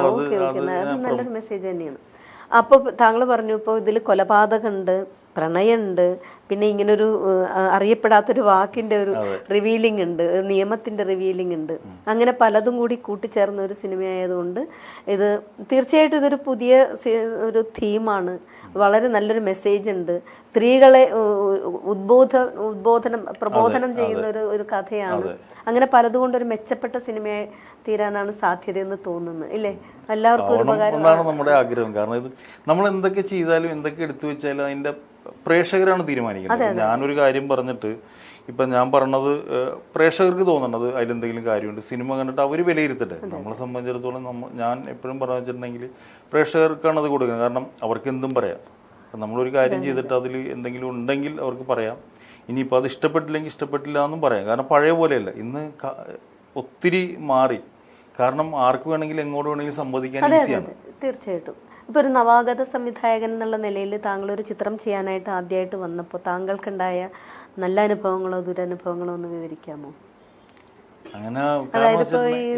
ഓക്കെ ഓക്കെ. നല്ലൊരു മെസ്സേജ് തന്നെയാണ്. അപ്പോൾ താങ്കൾ പറഞ്ഞു ഇപ്പോൾ ഇതിൽ കൊലപാതകമുണ്ട് പ്രണയമുണ്ട് പിന്നെ ഇങ്ങനൊരു അറിയപ്പെടാത്തൊരു വാക്കിന്റെ ഒരു റിവീലിംഗ് ഉണ്ട് നിയമത്തിന്റെ റിവീലിംഗ് ഉണ്ട്. അങ്ങനെ പലതും കൂടി കൂട്ടിച്ചേർന്ന ഒരു സിനിമയായതുകൊണ്ട് ഇത് തീർച്ചയായിട്ടും ഇതൊരു പുതിയ ഒരു തീമാണ് വളരെ നല്ലൊരു മെസ്സേജ് ഉണ്ട്. സ്ത്രീകളെ ഉദ്ബോധ ഉദ്ബോധനം പ്രബോധനം ചെയ്യുന്ന ഒരു ഒരു കഥയാണ്. അങ്ങനെ പലതുകൊണ്ട് ഒരു മെച്ചപ്പെട്ട സിനിമയെ തീരാനാണ് സാധ്യതയെന്ന് തോന്നുന്നത് ഇല്ലേ? എല്ലാവർക്കും ഒരു ആവണം എന്നാണ് നമ്മുടെ ആഗ്രഹം. കാരണം ഇത് നമ്മൾ എന്തൊക്കെ ചെയ്താലും എന്തൊക്കെ എടുത്തു വെച്ചാലും അതിന്റെ പ്രേക്ഷകരാണ് തീരുമാനിക്കുന്നത്. ഞാനൊരു കാര്യം പറഞ്ഞിട്ട് ഇപ്പൊ ഞാൻ പറഞ്ഞത് പ്രേക്ഷകർക്ക് തോന്നണത് അതിലെന്തെങ്കിലും കാര്യമുണ്ട്. സിനിമ കണ്ടിട്ട് അവർ വിലയിരുത്തട്ടെ. നമ്മളെ സംബന്ധിച്ചിടത്തോളം നമ്മ ഞാൻ എപ്പോഴും പറഞ്ഞു വെച്ചിട്ടുണ്ടെങ്കിൽ പ്രേക്ഷകർക്കാണ് അത് കൊടുക്കുന്നത്. കാരണം അവർക്ക് എന്തും പറയാം. നമ്മളൊരു കാര്യം ചെയ്തിട്ട് അതിൽ എന്തെങ്കിലും ഉണ്ടെങ്കിൽ അവർക്ക് പറയാം. ഇനിയിപ്പോൾ അത് ഇഷ്ടപ്പെട്ടില്ലെങ്കിൽ ഇഷ്ടപ്പെട്ടില്ല എന്നും പറയാം. കാരണം പഴയ പോലെയല്ല. ഇന്ന് ഒത്തിരി മാറി. കാരണം ആർക്ക് വേണമെങ്കിലും എങ്ങോട്ട് വേണമെങ്കിലും സംവദിക്കാൻ ഈസിയാണ് തീർച്ചയായിട്ടും. ഇപ്പോൾ ഒരു നവാഗത സംവിധായകൻ എന്നുള്ള നിലയിൽ താങ്കൾ ഒരു ചിത്രം ചെയ്യാനായിട്ട് ആദ്യമായിട്ട് വന്നപ്പോൾ താങ്കൾക്കുണ്ടായ നല്ല അനുഭവങ്ങളോ ദുരനുഭവങ്ങളോ ഒന്ന് വിവരിക്കാമോ? അങ്ങനെ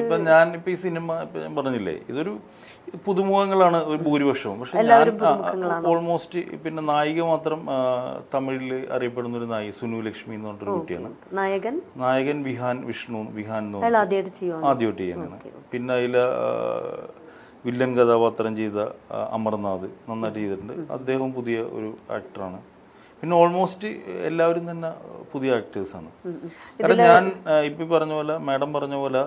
ഇപ്പൊ ഞാൻ ഇപ്പൊ ഈ സിനിമ ഞാൻ പറഞ്ഞില്ലേ ഇതൊരു പുതുമുഖങ്ങളാണ് ഒരു ഭൂരിപക്ഷവും. പക്ഷെ ഞാൻ ഓൾമോസ്റ്റ് പിന്നെ നായിക മാത്രം തമിഴിൽ അറിയപ്പെടുന്ന ഒരു നായി സുനു ലക്ഷ്മി എന്ന് പറഞ്ഞൊരു കുട്ടിയാണ്. നായകൻ? നായകൻ വിഹാൻ വിഷ്ണു വിഹാൻ ആദ്യമായിട്ട് ചെയ്യാനാണ് പിന്നെ അതിൽ വില്ലൻ കഥാപാത്രം ചെയ്ത അമർനാഥ് നന്നായിട്ട് ചെയ്തിട്ടുണ്ട്. അദ്ദേഹം പുതിയ ഒരു ആക്ടറാണ് പിന്നെ ഓൾമോസ്റ്റ് എല്ലാവരും തന്നെ പുതിയ ആക്ടേഴ്സാണ് കാരണം ഞാൻ ഇപ്പം പറഞ്ഞ പോലെ മാഡം പറഞ്ഞ പോലെ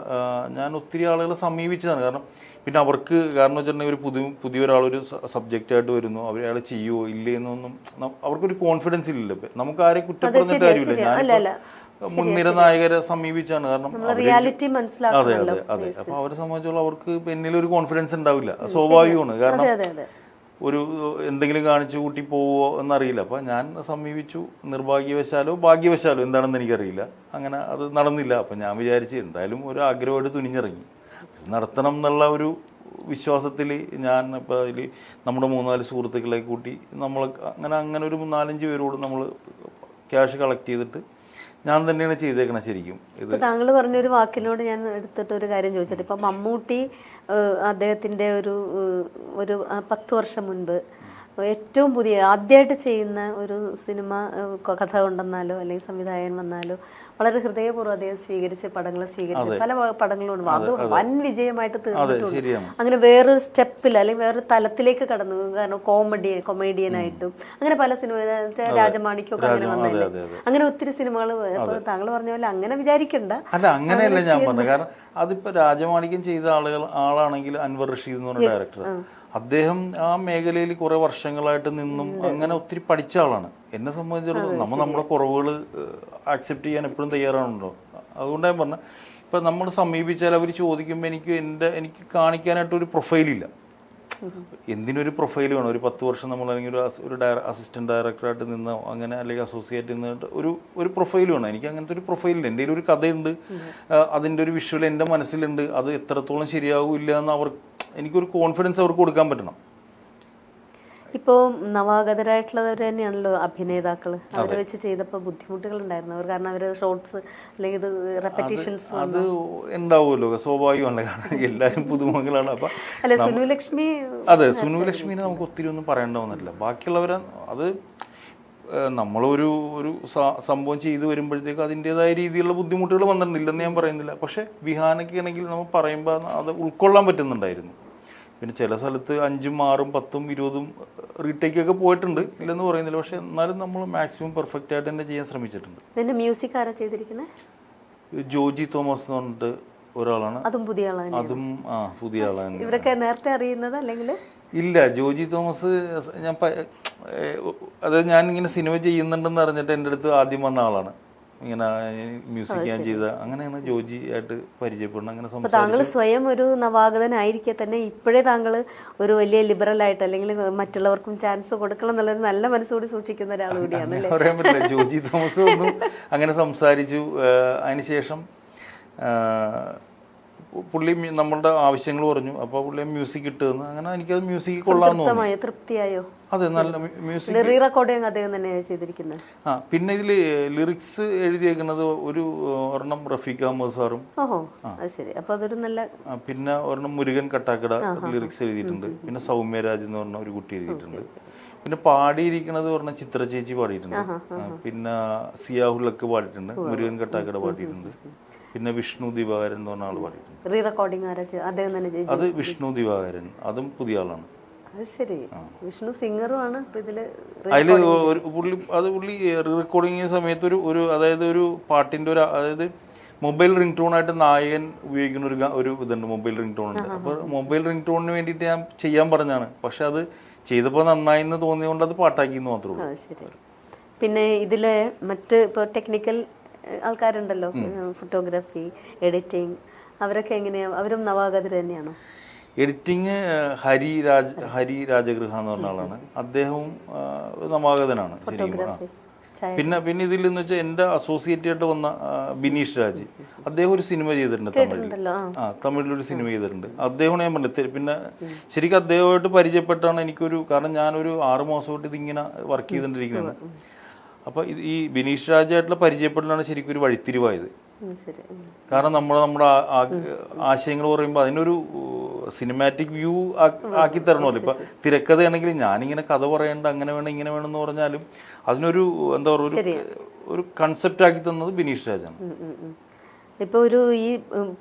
ഞാൻ ഒത്തിരി ആളുകളെ സമീപിച്ചതാണ്. കാരണം പിന്നെ അവർക്ക് കാരണം വെച്ചിട്ടുണ്ടെങ്കിൽ ഒരു പുതിയ പുതിയ ഒരാളൊരു സബ്ജക്റ്റ് ആയിട്ട് വരുന്നു. അവർ അയാൾ ചെയ്യുമോ ഇല്ലേ എന്നൊന്നും ന- അവർക്കൊരു കോൺഫിഡൻസ് ഇല്ലല്ലോ. ഇപ്പൊ. നമുക്ക് ആരെയും കുറ്റപ്പെടുന്നിട്ട് കാര്യമില്ല. ഞാൻ മുൻനിര നായകരെ സമീപിച്ചാണ്. കാരണം റിയാലിറ്റി അതെ അതെ അതെ. അപ്പൊ അവരെ സംബന്ധിച്ചോളം അവർക്ക് എന്നിൽ ഒരു കോൺഫിഡൻസ് ഉണ്ടാവില്ല. സ്വാഭാവികമാണ്. കാരണം ഒരു എന്തെങ്കിലും കാണിച്ചു കൂട്ടി പോവോ എന്നറിയില്ല. അപ്പോൾ ഞാൻ സമീപിച്ചു. നിർഭാഗ്യവശാലോ ഭാഗ്യവശാലോ എന്താണെന്ന് എനിക്കറിയില്ല. അങ്ങനെ അത് നടന്നില്ല. അപ്പം ഞാൻ വിചാരിച്ച് എന്തായാലും ഒരു ആഗ്രഹമായിട്ട് തുനിഞ്ഞിറങ്ങി. നടത്തണം എന്നുള്ള ഒരു വിശ്വാസത്തിൽ ഞാൻ ഇപ്പോൾ അതിൽ നമ്മുടെ മൂന്നാൽ സുഹൃത്തുക്കളെ കൂട്ടി നമ്മൾ അങ്ങനെ അങ്ങനെ ഒരു നാലഞ്ച് പേരോട് നമ്മൾ ക്യാഷ് കളക്ട് ചെയ്തിട്ട് ഞാൻ തന്നെയാണ് ചെയ്തേക്കണത് ശരിക്കും. ഇത് താങ്കൾ പറഞ്ഞൊരു വാക്കിനോട് ഞാൻ എടുത്തിട്ട് ഒരു കാര്യം ചോദിച്ചിട്ട് ഇപ്പൊ മമ്മൂട്ടി അദ്ദേഹത്തിന്റെ ഒരു ഒരു പത്ത് വർഷം മുൻപ് ഏറ്റവും പുതിയ ആദ്യമായിട്ട് ചെയ്യുന്ന ഒരു സിനിമ കഥ കൊണ്ടെന്നാലോ അല്ലെങ്കിൽ സംവിധായകൻ വന്നാലോ വളരെ ഹൃദയപൂർവം അദ്ദേഹം സ്വീകരിച്ച് പടങ്ങൾ സ്വീകരിച്ച് പല പടങ്ങളും അത് വൻ വിജയമായിട്ട് തീർന്നിട്ടുണ്ട്. അങ്ങനെ വേറൊരു സ്റ്റെപ്പിൽ അല്ലെങ്കിൽ വേറൊരു തലത്തിലേക്ക് കടന്നു. കാരണം കോമഡി കൊമേഡിയനായിട്ടും. അങ്ങനെ പല സിനിമ രാജമാണിക്കൊക്കെ അങ്ങനെ അതെ. അങ്ങനെ ഒത്തിരി സിനിമകൾ താങ്കൾ പറഞ്ഞ പോലെ അങ്ങനെ വിചാരിക്കണ്ട. അല്ല അങ്ങനെയല്ല ഞാൻ പറഞ്ഞത്. കാരണം അതിപ്പോ രാജമാണിക്യം ചെയ്ത ആളുകൾ ആളാണെങ്കിൽ അൻവർ റഷീദ് എന്ന് പറഞ്ഞ ഡയറക്ടർ അദ്ദേഹം ആ മേഖലയിൽ കുറെ വർഷങ്ങളായിട്ട് നിന്നും അങ്ങനെ ഒത്തിരി പഠിച്ച ആളാണ്. എന്നെ സംബന്ധിച്ചിടത്തോളം നമ്മൾ നമ്മുടെ കുറവുകൾ ആക്സെപ്റ്റ് ചെയ്യാൻ എപ്പോഴും തയ്യാറാണല്ലോ. അതുകൊണ്ടാണ് ഞാൻ പറഞ്ഞത് ഇപ്പം നമ്മൾ സമീപിച്ചാൽ അവർ ചോദിക്കുമ്പോൾ എനിക്ക് എന്റെ എനിക്ക് കാണിക്കാനായിട്ട് ഒരു പ്രൊഫൈലില്ല എന്തിനൊരു പ്രൊഫൈൽ വേണം? ഒരു പത്ത് വർഷം നമ്മൾ അല്ലെങ്കിൽ ഒരു ഒരു ഡയറ അസിസ്റ്റന്റ് ഡയറക്ടറായിട്ട് നിന്നോ അങ്ങനെ അല്ലെങ്കിൽ അസോസിയേറ്റ് നിന്നിട്ട് ഒരു ഒരു പ്രൊഫൈൽ വേണം. എനിക്ക് അങ്ങനത്തെ ഒരു പ്രൊഫൈലില്ല എന്റെ ഒരു കഥയുണ്ട്. അതിന്റെ ഒരു വിഷ്വൽ എന്റെ മനസ്സിലുണ്ട്. അത് എത്രത്തോളം ശരിയാവില്ല എന്ന് അവർ എനിക്കൊരു കോൺഫിഡൻസ് അവർക്ക് കൊടുക്കാൻ പറ്റണം. ഇപ്പോൾ നവാഗതരായിട്ടുള്ളവർ തന്നെയാണല്ലോ അഭിനേതാക്കൾ അവരെ വെച്ച് ചെയ്തപ്പോൾ ബുദ്ധിമുട്ടുകൾ ഉണ്ടായിരുന്നു അവർ കാരണം അവർ ഷോർട്സ് അല്ലെങ്കിൽ ഇത് റെപ്പറ്റീഷൻസ് അത് ഉണ്ടാവുമല്ലോ. സ്വാഭാവികമല്ല കാരണം എല്ലാവരും പുതുമുഖങ്ങളാണ്. അപ്പൊ അല്ലെ സുനുലക്ഷ്മി അതെ സുനുലക്ഷ്മിനെ നമുക്ക് ഒത്തിരി ഒന്നും പറയേണ്ടവന്നില്ല ബാക്കിയുള്ളവരെ അത് നമ്മളൊരു ഒരു സംഭവം ചെയ്തു വരുമ്പോഴത്തേക്ക് അതിന്റെതായ രീതിയിലുള്ള ബുദ്ധിമുട്ടുകൾ വന്നിട്ടുണ്ടെന്ന് ഞാൻ പറയുന്നില്ല. പക്ഷേ വിഹാനൊക്കെ ആണെങ്കിൽ നമ്മൾ പറയുമ്പോൾ അത് ഉൾക്കൊള്ളാൻ പറ്റുന്നുണ്ടായിരുന്നു. പിന്നെ ചില സ്ഥലത്ത് അഞ്ചും ആറും പത്തും ഇരുപതും റീടേക്കൊക്കെ പോയിട്ടുണ്ട്. ഇല്ലെന്ന് പറയുന്നില്ല. പക്ഷെ എന്നാലും നമ്മൾ മാക്സിമം പെർഫെക്റ്റ് ആയിട്ട് തന്നെ ചെയ്യാൻ ശ്രമിച്ചിട്ടുണ്ട്. ഇതിന്റെ മ്യൂസിക് ആരാ ചെയ്തിരിക്കുന്നത് ജോജി തോമസ് എന്ന് പറഞ്ഞിട്ട് ഒരാളാണ്. അതും പുതിയ ആളാണ് അതും ആ പുതിയ ആളാണ്. ഇവരൊക്കെ നേരത്തെ അറിയുന്നത് അല്ലെങ്കിൽ? ഇല്ല ജോജി തോമസ് ഞാൻ അതായത് ഞാൻ ഇങ്ങനെ സിനിമ ചെയ്യുന്നുണ്ടെന്ന് അറിഞ്ഞിട്ട് എന്റെ അടുത്ത് ആദ്യം വന്ന ആളാണ്. ഇങ്ങനെ മ്യൂസിക് ഞാൻ ചെയ്ത അങ്ങനെയാണ് ജോജി ആയിട്ട് പരിചയപ്പെടുന്നത്. അങ്ങനെ താങ്കൾ സ്വയം ഒരു നവാഗതനായിരിക്കെ തന്നെ ഇപ്പോഴേ താങ്കൾ ഒരു വലിയ ലിബറൽ ആയിട്ട് അല്ലെങ്കിൽ മറ്റുള്ളവർക്കും ചാൻസ് കൊടുക്കണം എന്നുള്ളത് നല്ല മനസ്സോട് സൂക്ഷിക്കുന്ന ഒരാൾ കൂടിയാണ് അങ്ങനെ പറയാൻ പറ്റില്ല. ജോജി തോമസ് ഒന്നും അങ്ങനെ സംസാരിച്ചു. അതിനുശേഷം പുള്ളി നമ്മളുടെ ആവശ്യങ്ങൾ പറഞ്ഞു. അപ്പോൾ പുള്ളി മ്യൂസിക് ഇട്ടുതന്നു അങ്ങനെ എനിക്കത് മ്യൂസിക് കൊള്ളാമെന്ന് തൃപ്തിയായോ? അതെ നല്ല മ്യൂസിക് അദ്ദേഹം തന്നെ ചെയ്തിരിക്കുന്നത് ആ പിന്നെ ഇതിൽ ലിറിക്സ് എഴുതിയേക്കുന്നത് ഒരു ഒരെണ്ണം റഫീഖ് അഹമ്മദ് സാറും. ശരി. അപ്പോൾ അതൊരു നല്ല പിന്നെ ഒരെണ്ണം മുരുകൻ കട്ടാക്കട ലിറിക്സ് എഴുതിയിട്ടുണ്ട്. പിന്നെ സൗമ്യരാജ് എന്ന് പറഞ്ഞ ഒരു കുട്ടി എഴുതിയിട്ടുണ്ട്. പിന്നെ പാടിയിരിക്കുന്നത് പറഞ്ഞ ചിത്ര ചേച്ചി പാടിയിട്ടുണ്ട്. പിന്നെ സിയാഹുലക്ക് പാടിയിട്ടുണ്ട്. മുരുകൻ കട്ടാക്കട പാടിയിട്ടുണ്ട്. പിന്നെ വിഷ്ണു ദിവാകരൻ എന്ന് പറഞ്ഞ ആൾ പാടിയിട്ടുണ്ട്. റീ റെക്കോർഡിംഗ് ആരാ ചെയ്തത്? അദ്ദേഹം തന്നെ ചെയ്തു അത് വിഷ്ണു ദിവാകരൻ. അതും പുതിയ ആളാണ്. ശരി. വിഷ്ണു ഇതിൽ ഒരു പുള്ളി അത് പുള്ളി റെക്കോർഡിങ് സമയത്ത് ഒരു ഒരു അതായത് ഒരു പാട്ടിന്റെ ഒരു അതായത് മൊബൈൽ റിംഗ് ടോൺ ആയിട്ട് നായകൻ ഉപയോഗിക്കുന്ന ഒരു ഒരു ഇതുണ്ട് മൊബൈൽ റിംഗ് ടോൺ ഉണ്ട് അപ്പോൾ മൊബൈൽ റിംഗ് ടോണിന് വേണ്ടിയിട്ട് ഞാൻ ചെയ്യാൻ പറഞ്ഞാണ് പക്ഷെ അത് ചെയ്തപ്പോൾ നന്നായി എന്ന് തോന്നിയതുകൊണ്ട് അത് പാട്ടാക്കി എന്ന് മാത്രമേ ഉള്ളൂ പിന്നെ ഇതിലെ മറ്റ് ഇപ്പോൾ ടെക്നിക്കൽ ആൾക്കാരുണ്ടല്ലോ ഫോട്ടോഗ്രാഫി എഡിറ്റിംഗ് അവരൊക്കെ എങ്ങനെയാണ് അവരും നവാഗതർ തന്നെയാണോ? എഡിറ്റിംഗ് ഹരി രാജ് ഹരി രാജഗൃഹ എന്ന് പറഞ്ഞ ആളാണ്. അദ്ദേഹവും ഒരു നവാഗതനാണ് ശരിക്കും പിന്നെ പിന്നെ ഇതിൽ നിന്ന് വെച്ചാൽ എന്റെ അസോസിയേറ്റ് ആയിട്ട് വന്ന ബിനീഷ് രാജ്. അദ്ദേഹം ഒരു സിനിമ ചെയ്തിട്ടുണ്ട് തമിഴിൽ. ആ. തമിഴിൽ തമിഴിലൊരു സിനിമ ചെയ്തിട്ടുണ്ട്. അദ്ദേഹമാണ് ഞാൻ പറഞ്ഞത് പിന്നെ ശരിക്കും അദ്ദേഹമായിട്ട് പരിചയപ്പെട്ടാണ് എനിക്കൊരു കാരണം ഞാനൊരു ആറുമാസമായിട്ട് ഇതിങ്ങനെ വർക്ക് ചെയ്തുകൊണ്ടിരിക്കുകയാണ് അപ്പോൾ ഇത് ഈ ബിനീഷ് രാജായിട്ടുള്ള പരിചയപ്പെടലാണ് ശരിക്കും ഒരു വഴിത്തിരിവായത്. കാരണം നമ്മൾ നമ്മുടെ ആശയങ്ങൾ പറയുമ്പോൾ അതിനൊരു സിനിമാറ്റിക് വ്യൂ ആക്കി തരണമല്ലോ. ഇപ്പൊ തിരക്കഥയാണെങ്കിൽ ഞാനിങ്ങനെ കഥ പറയേണ്ട അങ്ങനെ വേണം ഇങ്ങനെ വേണം എന്ന് പറഞ്ഞാലും അതിനൊരു എന്താ പറയുക ഒരു ഒരു കൺസെപ്റ്റ് ആക്കി തന്നത് ബിനീഷ് രാജാണ്. ഇപ്പൊ ഒരു ഈ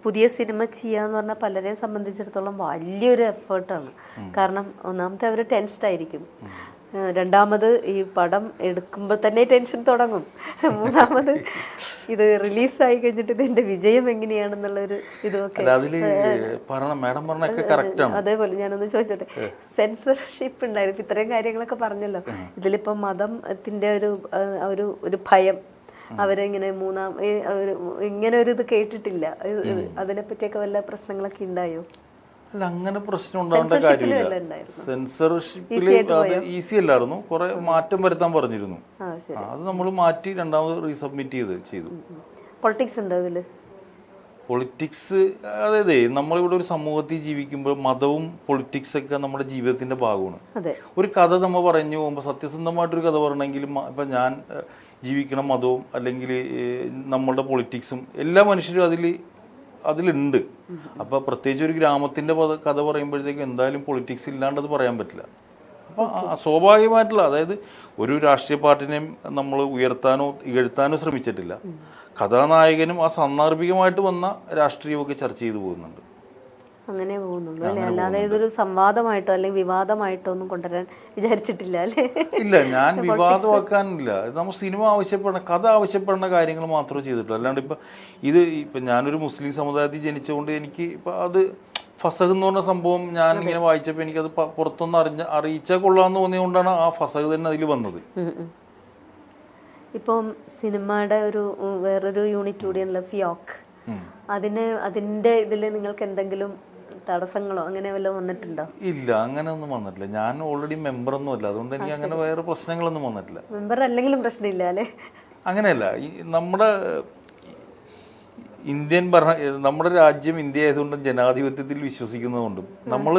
പുതിയ സിനിമ ചെയ്യാന്ന് പറഞ്ഞാൽ പലരെയും സംബന്ധിച്ചിടത്തോളം വലിയൊരു എഫേർട്ടാണ് കാരണം ഒന്നാമത്തെ അവർ ടെൻസ്ഡ് ആയിരിക്കും. രണ്ടാമത് ഈ പടം എടുക്കുമ്പോൾ തന്നെ ടെൻഷൻ തുടങ്ങും. മൂന്നാമത് ഇത് റിലീസായി കഴിഞ്ഞിട്ട് ഇതിന്റെ വിജയം എങ്ങനെയാണെന്നുള്ളൊരു കറക്റ്റ് അതേപോലെ ഞാനൊന്ന് ചോദിച്ചോട്ടെ? സെൻസർഷിപ്പ് ഉണ്ടായിരുന്നു. ഇത്രയും കാര്യങ്ങളൊക്കെ പറഞ്ഞല്ലോ. ഇതിലിപ്പോ മതത്തിന്റെ ഒരു ഒരു ഒരു ഭയം. അവരിങ്ങനെ മൂന്നാം ഇങ്ങനെ ഒരു ഇത് കേട്ടിട്ടില്ല. ഇത് ഇത് അതിനെ പറ്റിയൊക്കെ വല്ല പ്രശ്നങ്ങളൊക്കെ ഉണ്ടായോ? അല്ല അങ്ങനെ പ്രശ്നം ഉണ്ടാവേണ്ട കാര്യമില്ല. സെൻസർഷിപ്പിൽ അത് ഈസി അല്ലായിരുന്നു. കുറെ മാറ്റം വരുത്താൻ പറഞ്ഞിരുന്നു. അത് നമ്മൾ മാറ്റി രണ്ടാമത് റീസബ്മിറ്റ് ചെയ്ത് ചെയ്തു. പൊളിറ്റിക്സ് ഉണ്ടോ ഇതിൽ? പൊളിറ്റിക്സ് അതായത് നമ്മളിവിടെ ഒരു സമൂഹത്തിൽ ജീവിക്കുമ്പോൾ മതവും പൊളിറ്റിക്സ് ഒക്കെ നമ്മുടെ ജീവിതത്തിന്റെ ഭാഗമാണ്. ഒരു കഥ നമ്മൾ പറഞ്ഞു പോകുമ്പോൾ സത്യസന്ധമായിട്ടൊരു കഥ പറയണമെങ്കിൽ മ- ഇപ്പം ഞാൻ ജീവിക്കണ മതവും അല്ലെങ്കിൽ നമ്മളുടെ പൊളിറ്റിക്സും എല്ലാ മനുഷ്യരും അതിൽ അതിലുണ്ട്. അപ്പോൾ പ്രത്യേകിച്ച് ഒരു ഗ്രാമത്തിന്റെ കഥ പറയുമ്പോഴത്തേക്കും എന്തായാലും പൊളിറ്റിക്സ് ഇല്ലാണ്ടത് പറയാൻ പറ്റില്ല. അപ്പോൾ സ്വാഭാവികമായിട്ടുള്ള അതായത് ഒരു രാഷ്ട്രീയ പാർട്ടിനെയും നമ്മൾ ഉയർത്താനോ ഇകഴ്ത്താനോ ശ്രമിച്ചിട്ടില്ല. കഥാനായകനും ആ സാന്ദർഭികമായിട്ട് വന്ന രാഷ്ട്രീയമൊക്കെ ചർച്ച ചെയ്തു പോകുന്നുണ്ട്. അങ്ങനെ പോകുന്നുള്ളൂ അല്ലേ? അല്ലാതെ ഇതൊരു സംവാദമായിട്ടോ അല്ലെങ്കിൽ വിവാദമായിട്ടോ ഒന്നും കൊണ്ടുവരാൻ വിചാരിച്ചിട്ടില്ല അല്ലേ? ഇല്ല ഞാൻ വിവാദമാക്കാനില്ല നമ്മൾ സിനിമ ആവശ്യപ്പെടുന്ന കഥ ആവശ്യപ്പെടുന്ന കാര്യങ്ങൾ മാത്രമേ ചെയ്തിട്ടുള്ളൂ. അല്ലാണ്ട് ഇപ്പം ഇത് ഇപ്പം ഞാനൊരു മുസ്ലിം സമുദായത്തിൽ ജനിച്ചുകൊണ്ട് എനിക്ക് ഇപ്പം അത് ഫസഹ് എന്ന് പറഞ്ഞ സംഭവം ഞാൻ ഇങ്ങനെ വായിച്ചപ്പോൾ എനിക്കത് പുറത്തൊന്നും അറിഞ്ഞ അറിയിച്ചാൽ കൊള്ളാമെന്ന് തോന്നിയതുകൊണ്ടാണ് ആ ഫസഹ് തന്നെ അതിൽ വന്നത്. ഇപ്പം സിനിമയുടെ ഒരു വേറൊരു യൂണിറ്റ് കൂടിയാണല്ലോ ഫിയോക്ക്. അതിന് അതിന്റെ ഇതിൽ നിങ്ങൾക്ക് എന്തെങ്കിലും തടസ്സങ്ങളോ അങ്ങനെ വല്ലതും വന്നിട്ടുണ്ടോ? ഇല്ല അങ്ങനെ ഒന്നും വന്നിട്ടില്ല. ഞാൻ ഓൾറെഡി മെമ്പർ ഒന്നും അല്ല. അതുകൊണ്ട് എനിക്ക് അങ്ങനെ വേറെ പ്രശ്നങ്ങളൊന്നും വന്നിട്ടില്ല. മെമ്പർ അല്ലെങ്കിലും പ്രശ്നമില്ല അല്ലേ? അങ്ങനെയല്ല ഈ നമ്മുടെ ഇന്ത്യൻ ഭരണ നമ്മുടെ രാജ്യം ഇന്ത്യ ആയതുകൊണ്ടും ജനാധിപത്യത്തിൽ വിശ്വസിക്കുന്നതുകൊണ്ടും നമ്മൾ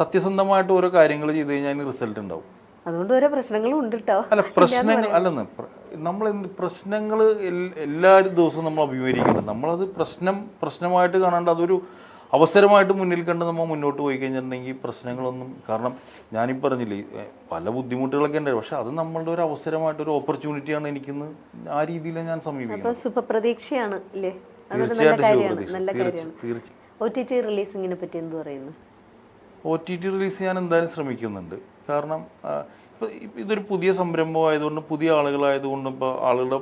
സത്യസന്ധമായിട്ട് ഓരോ കാര്യങ്ങൾ ചെയ്ത് കഴിഞ്ഞാൽ റിസൾട്ട് ഉണ്ടാവും. അതുകൊണ്ട് ഓരോ പ്രശ്നങ്ങളും ഉണ്ട് കേട്ടോ അല്ല പ്രശ്നങ്ങൾ അല്ലെന്ന് നമ്മൾ പ്രശ്നങ്ങൾ എല്ലാ ദിവസവും നമ്മൾ അഭിമുഖീകരിക്കുന്നുണ്ട്. നമ്മളത് പ്രശ്നം പ്രശ്നമായിട്ട് കാണാണ്ട് അതൊരു അവസരമായിട്ട് മുന്നിൽ കണ്ട് നമ്മൾ മുന്നോട്ട് പോയി കഴിഞ്ഞിട്ടുണ്ടെങ്കിൽ പ്രശ്നങ്ങളൊന്നും കാരണം ഞാനീ പറഞ്ഞില്ലേ പല ബുദ്ധിമുട്ടുകളൊക്കെ ഉണ്ടായി പക്ഷെ അത് നമ്മളുടെ ഒരു അവസരമായിട്ട് ഒരു ഓപ്പർച്യൂണിറ്റിയാണ് എനിക്കിന്ന് ആ രീതിയിൽ ഞാൻ സമീപിക്കുന്നത്. ശുഭപ്രതീക്ഷയാണ് നല്ല തീർച്ചയായിട്ടും ഒ ടി ടി റിലീസിങ്ങിനെ പറ്റി എന്ത് പറയുന്നു? ഒ ടി ടി റിലീസ് ഞാൻ എന്തായാലും ശ്രമിക്കുന്നുണ്ട്. കാരണം ഇപ്പൊ ഇതൊരു പുതിയ സംരംഭം ആയതുകൊണ്ട് പുതിയ ആളുകളായതുകൊണ്ട് ഇപ്പോൾ ആളുകളുടെ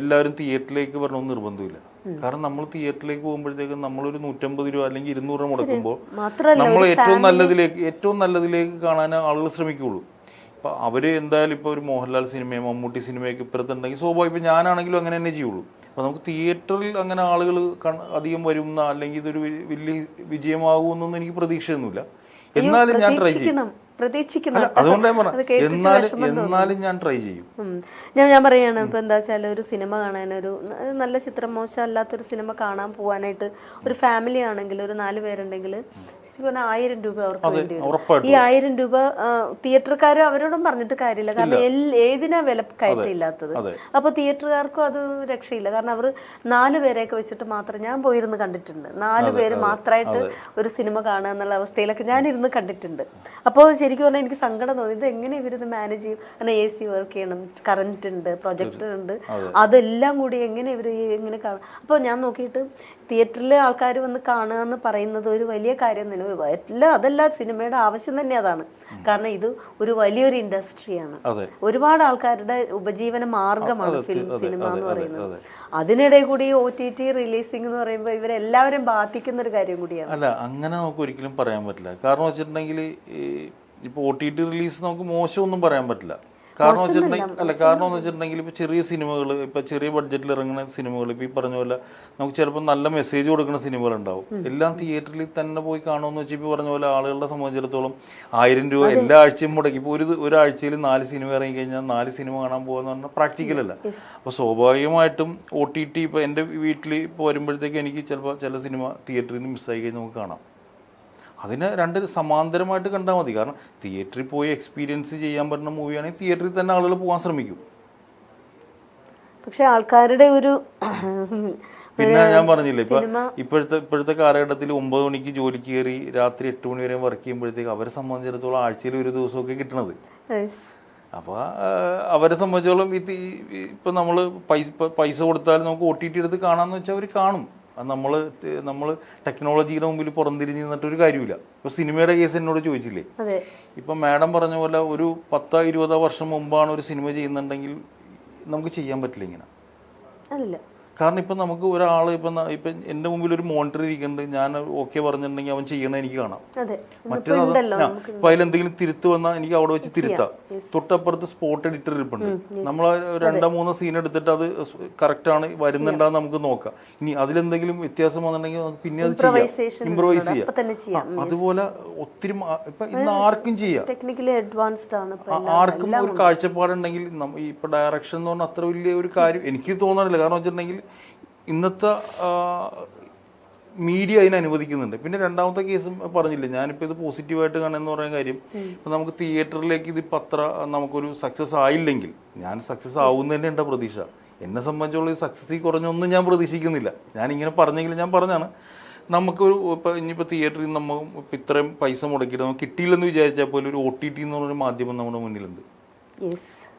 എല്ലാവരും തിയേറ്ററിലേക്ക് വരണമെന്ന് നിർബന്ധമില്ല. കാരണം നമ്മൾ തിയേറ്ററിലേക്ക് പോകുമ്പോഴത്തേക്കും നമ്മളൊരു നൂറ്റമ്പത് രൂപ അല്ലെങ്കിൽ ഇരുന്നൂറ് രൂപ മുടക്കുമ്പോൾ നമ്മൾ ഏറ്റവും നല്ലതിലേക്ക് ഏറ്റവും നല്ലതിലേക്ക് കാണാൻ ആളുകൾ ശ്രമിക്കുകയുള്ളൂ. ഇപ്പം അവർ എന്തായാലും ഇപ്പോൾ ഒരു മോഹൻലാൽ സിനിമയും മമ്മൂട്ടി സിനിമയൊക്കെ ഇപ്പുറത്തുണ്ടെങ്കിൽ സ്വാഭാവികം ഇപ്പം ഞാനാണെങ്കിലും അങ്ങനെ തന്നെ ചെയ്യുള്ളൂ. അപ്പോൾ നമുക്ക് തിയേറ്ററിൽ അങ്ങനെ ആളുകൾ അധികം വരുന്ന അല്ലെങ്കിൽ ഇതൊരു വലിയ വിജയമാകുമെന്നൊന്നും എനിക്ക് പ്രതീക്ഷയൊന്നുമില്ല. എന്നാലും ഞാൻ ട്രൈ ചെയ്യും. എന്നാലും ഞാൻ ട്രൈ ചെയ്യും. ഞാൻ ഞാൻ പറയാണ് ഇപ്പൊ എന്താ വെച്ചാൽ ഒരു സിനിമ ന- നല്ല ചിത്രം മോശം അല്ലാത്തൊരു സിനിമ കാണാൻ പോവാനായിട്ട് ഒരു ഫാമിലി ആണെങ്കിൽ ഒരു നാല് പേരുണ്ടെങ്കിൽ പറഞ്ഞാൽ ആയിരം രൂപ അവർക്ക് വേണ്ടി വരും. ഉറപ്പായിട്ടും. ഈ ആയിരം രൂപ തിയേറ്റർക്കാരും അവരോടും പറഞ്ഞിട്ട് കാര്യമില്ല. കാരണം ഏതിനാ വില കയറ്റില്ലാത്തത്. അപ്പൊ തിയേറ്ററുകാർക്കും അത് രക്ഷയില്ല. കാരണം അവർ നാല് പേരെയൊക്കെ വെച്ചിട്ട് മാത്രം ഞാൻ പോയിരുന്ന് കണ്ടിട്ടുണ്ട്. നാല് പേര് മാത്രമായിട്ട് ഒരു സിനിമ കാണുക എന്നുള്ള അവസ്ഥയിലൊക്കെ ഞാൻ ഇരുന്ന് കണ്ടിട്ടുണ്ട്. അപ്പോൾ ശരിക്കും പറഞ്ഞാൽ എനിക്ക് സങ്കടം തോന്നി. ഇത് എങ്ങനെ ഇവരിത് മാനേജ് ചെയ്യും? കാരണം എ സി വർക്ക് ചെയ്യണം. കറണ്ട് ഉണ്ട് പ്രൊജക്ടർ ഉണ്ട്. അതെല്ലാം കൂടി എങ്ങനെ ഇവർ എങ്ങനെ കാണും? അപ്പോൾ ഞാൻ നോക്കിയിട്ട് തിയേറ്ററിലെ ആൾക്കാർ വന്ന് കാണുക എന്ന് പറയുന്നത് ഒരു വലിയ കാര്യം തന്നെ. എല്ലാം അതെല്ലാം സിനിമയുടെ ആവശ്യം തന്നെ അതാണ്. കാരണം ഇത് ഒരു വലിയൊരു ഇൻഡസ്ട്രിയാണ്. ഒരുപാട് ആൾക്കാരുടെ ഉപജീവന മാർഗമാണ് ഫിലിം സിനിമ എന്ന് പറയുന്നത്. അതെ. അതിനിടെ കൂടി ഒ ടി ടി റിലീസിംഗ് എന്ന് പറയുമ്പോൾ ഇവരെല്ലാവരും ബാധിക്കുന്ന ഒരു കാര്യം കൂടിയാണ്. അല്ല അങ്ങനെ നമുക്ക് ഒരിക്കലും പറയാൻ പറ്റില്ല. കാരണം വെച്ചിട്ടുണ്ടെങ്കിൽ ഇപ്പോൾ ഒ ടി ടി റിലീസ് നമുക്ക് മോശമൊന്നും പറയാൻ പറ്റില്ല. കാരണം വെച്ചിട്ടുണ്ടെങ്കിൽ അല്ല കാരണം എന്ന് വെച്ചിട്ടുണ്ടെങ്കിൽ ഇപ്പോൾ ചെറിയ സിനിമകൾ ഇപ്പോൾ ചെറിയ ബഡ്ജറ്റിൽ ഇറങ്ങുന്ന സിനിമകൾ ഇപ്പോൾ ഈ പറഞ്ഞ പോലെ നമുക്ക് ചിലപ്പോൾ നല്ല മെസ്സേജ് കൊടുക്കുന്ന സിനിമകൾ ഉണ്ടാവും എല്ലാം തിയേറ്ററിൽ തന്നെ പോയി കാണുമെന്ന് വെച്ചാൽ ഇപ്പോൾ പറഞ്ഞ പോലെ ആളുകളെ സംബന്ധിച്ചിടത്തോളം ആയിരം രൂപ എല്ലാ ആഴ്ചയും മുടക്കി. ഇപ്പോൾ ഒരു ഒരാഴ്ചയിൽ നാല് സിനിമ ഇറങ്ങി കഴിഞ്ഞാൽ നാല് സിനിമ കാണാൻ പോകുന്ന പറഞ്ഞാൽ പ്രാക്ടിക്കൽ അല്ല. അപ്പോൾ സ്വാഭാവികമായിട്ടും ഒ ടി ടി ഇപ്പോൾ എന്റെ വീട്ടിൽ ഇപ്പോൾ വരുമ്പോഴത്തേക്ക് എനിക്ക് ചിലപ്പോൾ ചില സിനിമ തിയേറ്ററിൽ നിന്ന് മിസ്സായി കഴിഞ്ഞാൽ നമുക്ക് കാണാം. അതിന് രണ്ട് സമാന്തരമായിട്ട് കണ്ടാൽ മതി. കാരണം തിയേറ്ററിൽ പോയി എക്സ്പീരിയൻസ് ചെയ്യാൻ പറ്റുന്ന മൂവിയാണെങ്കിൽ തിയേറ്ററിൽ തന്നെ ആളുകൾ പോകാൻ ശ്രമിക്കും. പക്ഷെ ആൾക്കാരുടെ ഒരു പിന്നെ ഞാൻ പറഞ്ഞില്ലേ ഇപ്പൊ ഇപ്പോഴത്തെ ഇപ്പോഴത്തെ കാലഘട്ടത്തിൽ ഒമ്പത് മണിക്ക് ജോലിക്ക് കയറി രാത്രി എട്ട് മണി വരെ വർക്ക് ചെയ്യുമ്പോഴത്തേക്ക് അവരെ സംബന്ധിച്ചിടത്തോളം ആഴ്ചയിൽ ഒരു ദിവസമൊക്കെ കിട്ടണത്. അപ്പൊ അപ്പോൾ അവരെ സംബന്ധിച്ചോളം ഇത് ഇപ്പൊ നമ്മൾ പൈസ പൈസ കൊടുത്താൽ നമുക്ക് ഒ ടി ടി എടുത്ത് കാണാന്ന് വെച്ചാൽ അവർ കാണും. നമ്മൾ നമ്മൾ ടെക്നോളജിയുടെ മുമ്പിൽ പുറംതിരിഞ്ഞ് നിന്നിട്ട് ഒരു കാര്യമില്ല ഇപ്പൊ സിനിമയുടെ കേസ് എന്നോട് ചോദിച്ചില്ലേ? ഇപ്പൊ മാഡം പറഞ്ഞ പോലെ ഒരു പത്തോ ഇരുപതോ വർഷം മുമ്പാണ് ഒരു സിനിമ ചെയ്യുന്നുണ്ടെങ്കിൽ നമുക്ക് ചെയ്യാൻ പറ്റില്ല ഇങ്ങനെ. കാരണം ഇപ്പം നമുക്ക് ഒരാൾ ഇപ്പം ഇപ്പം എന്റെ മുമ്പിൽ ഒരു മോണിറ്റർ ഇരിക്കുന്നുണ്ട്. ഞാൻ ഓക്കെ പറഞ്ഞിട്ടുണ്ടെങ്കിൽ അവൻ ചെയ്യണത് എനിക്ക് കാണാം. മറ്റേത് ഞാൻ ഇപ്പം അതിലെന്തെങ്കിലും തിരുത്ത് വന്നാൽ എനിക്ക് അവിടെ വെച്ച് തിരുത്താം. തൊട്ടപ്പുറത്ത് സ്പോട്ട് എഡിറ്റർ ഇരിപ്പുണ്ട്. നമ്മൾ രണ്ടോ മൂന്നോ സീൻ എടുത്തിട്ട് അത് കറക്റ്റ് ആണ് വരുന്നുണ്ടാന്ന് നമുക്ക് നോക്കാം. ഇനി അതിലെന്തെങ്കിലും വ്യത്യാസം വന്നിട്ടുണ്ടെങ്കിൽ പിന്നെ അത് ചെയ്യാം. അപ്പൊ ചെയ്യാം. ചെയ്യാം. അതുപോലെ ഒത്തിരി ഇപ്പൊ ഇന്ന് ആർക്കും ചെയ്യാം. ടെക്നിക്കലി അഡ്വാൻസ്ഡ് ആണ് ആർക്കും ഒരു കാഴ്ചപ്പാടുണ്ടെങ്കിൽ ഇപ്പൊ ഡയറക്ഷൻ എന്ന് പറഞ്ഞാൽ അത്ര വലിയ ഒരു കാര്യം എനിക്ക് തോന്നാറില്ല. കാരണം വെച്ചിട്ടുണ്ടെങ്കിൽ ഇന്നത്തെ മീഡിയ അതിന് അനുവദിക്കുന്നുണ്ട്. പിന്നെ രണ്ടാമത്തെ കേസും പറഞ്ഞില്ലേ ഞാനിപ്പോൾ ഇത് പോസിറ്റീവായിട്ട് കാണുന്ന പറയുന്ന കാര്യം. ഇപ്പം നമുക്ക് തിയേറ്ററിലേക്ക് ഇത് പത്ര നമുക്കൊരു സക്സസ് ആയില്ലെങ്കിൽ ഞാൻ സക്സസ് ആവുന്നതന്നെ എന്റെ പ്രതീക്ഷ. എന്നെ സംബന്ധിച്ചുള്ള ഈ സക്സസ് കുറഞ്ഞൊന്നും ഞാൻ പ്രതീക്ഷിക്കുന്നില്ല. ഞാൻ ഇങ്ങനെ പറഞ്ഞെങ്കിൽ ഞാൻ പറഞ്ഞാണ്. നമുക്കൊരു ഇപ്പം ഇനിയിപ്പോൾ തിയേറ്ററിൽ നിന്ന് നമ്മൾ ഇപ്പം ഇത്രയും പൈസ മുടക്കിയിട്ട് നമുക്ക് കിട്ടിയില്ലെന്ന് വിചാരിച്ചാൽ പോലും ഒരു ഒ ടി ടി എന്ന് പറഞ്ഞൊരു മാധ്യമം നമ്മുടെ മുന്നിലുണ്ട്.